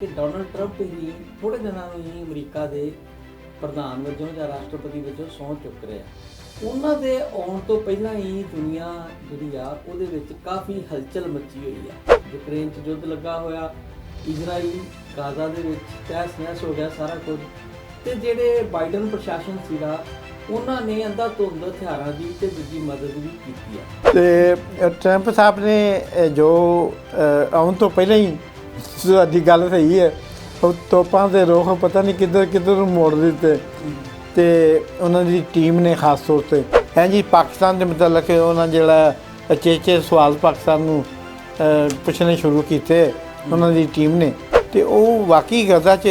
ਕਿ Donald Trump ਹੀ ਥੋੜੇ ਦਿਨਾਂ ਨੂੰ ਹੀ ਅਮਰੀਕਾ ਦੇ ਪ੍ਰਧਾਨ ਵਜੋਂ ਜਾਂ ਰਾਸ਼ਟਰਪਤੀ ਵਜੋਂ ਸਹੁੰ ਚੁੱਕ ਰਿਹਾ ਉਹਨਾਂ ਦੇ ਆਉਣ ਤੋਂ ਪਹਿਲਾਂ ਹੀ ਦੁਨੀਆ ਜਿਹੜੀ ਆ, ਉਹਦੇ ਵਿੱਚ ਕਾਫੀ ਹਲਚਲ ਮੱਚੀ ਹੋਈ ਆ। ਯੂਕਰੇਨ 'ਚ ਯੁੱਧ ਲੱਗਾ ਹੋਇਆ, ਇਜ਼ਰਾਈਲ, ਗਾਜ਼ਾ ਦੇ ਵਿੱਚ ਤਹਿਸ ਨਹਿਸ ਹੋ ਗਿਆ ਸਾਰਾ ਕੁਝ। ਤੇ ਜਿਹੜੇ ਬਾਈਡਨ ਪ੍ਰਸ਼ਾਸਨ ਸੀਗਾ, ਉਹਨਾਂ ਨੇ ਅੰਧਾ ਧੁੰਦ ਹਥਿਆਰਾਂ ਦੀ ਤੇ ਦੂਜੀ ਮਦਦ ਵੀ ਕੀਤੀ ਆ। ਤੇ ਟਰੰਪ ਸਾਹਿਬ ਨੇ ਜੋ ਆਉਣ ਤੋਂ ਪਹਿਲਾਂ ਹੀ ਤੁਹਾਡੀ ਗੱਲ ਸਹੀ ਹੈ, ਉਹ ਤੋਪਾਂ ਦੇ ਰੋਖ ਪਤਾ ਨਹੀਂ ਕਿੱਧਰ ਕਿੱਧਰ ਨੂੰ ਮੋੜ ਦਿੱਤੇ ਤੇ ਉਹਨਾਂ ਦੀ ਟੀਮ ਨੇ ਖਾਸ ਤੌਰ ਤੇ। ਹੈ ਜੀ, ਪਾਕਿਸਤਾਨ ਦੇ ਮੁਤਲਕ ਉਹਨਾਂ ਜਿਹੜਾ ਅਚੇਚੇ ਸਵਾਲ ਪਾਕਿਸਤਾਨ ਨੂੰ ਪੁੱਛਣੇ ਸ਼ੁਰੂ ਕੀਤੇ ਉਹਨਾਂ ਦੀ ਟੀਮ ਨੇ ਤੇ ਉਹ ਵਾਕਈ ਗਜ਼ਾ 'ਚ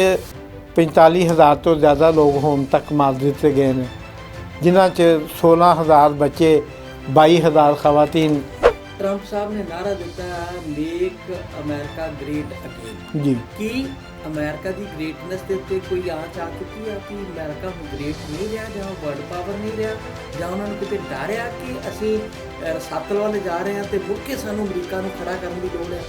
45000 ਤੋਂ ਜ਼ਿਆਦਾ ਲੋਕ ਹੁਣ ਤੱਕ ਮਾਰ ਦਿੱਤੇ ਗਏ ਨੇ, ਜਿਨ੍ਹਾਂ 'ਚ 16000 ਬੱਚੇ 22000 ਖਵਾਤੀਨ ਟਰੰਪ ਸਾਹਿਬ ਨੇ ਨਾਰਾ ਦਿੱਤਾ ਹੈ ਮੇਕ ਅਮਰੀਕਾ ਗ੍ਰੇਟ ਅਗੇਨ ਜੀ। ਕੀ ਅਮਰੀਕਾ ਦੀ ਗ੍ਰੇਟਨੈਸ ਦੇ ਉੱਤੇ ਕੋਈ ਆਂਚ ਆ ਚੁੱਕੀ ਆ ਕਿ ਅਮਰੀਕਾ ਹੁਣ ਗ੍ਰੇਟ ਨਹੀਂ ਰਿਹਾ ਜਾਂ ਵਰਲਡ ਪਾਵਰ ਨਹੀਂ ਰਿਹਾ ਜਾਂ ਉਹਨਾਂ ਨੂੰ ਕਿਤੇ ਡਰ ਆ ਕਿ ਅਸੀਂ ਰਸਾਤਲ ਵੱਲ ਜਾ ਰਹੇ ਹਾਂ ਤੇ ਮੁੜ ਕੇ ਸਾਨੂੰ ਅਮਰੀਕਾ ਨੂੰ ਖੜਾ ਕਰਨ ਦੀ ਲੋੜ ਹੈ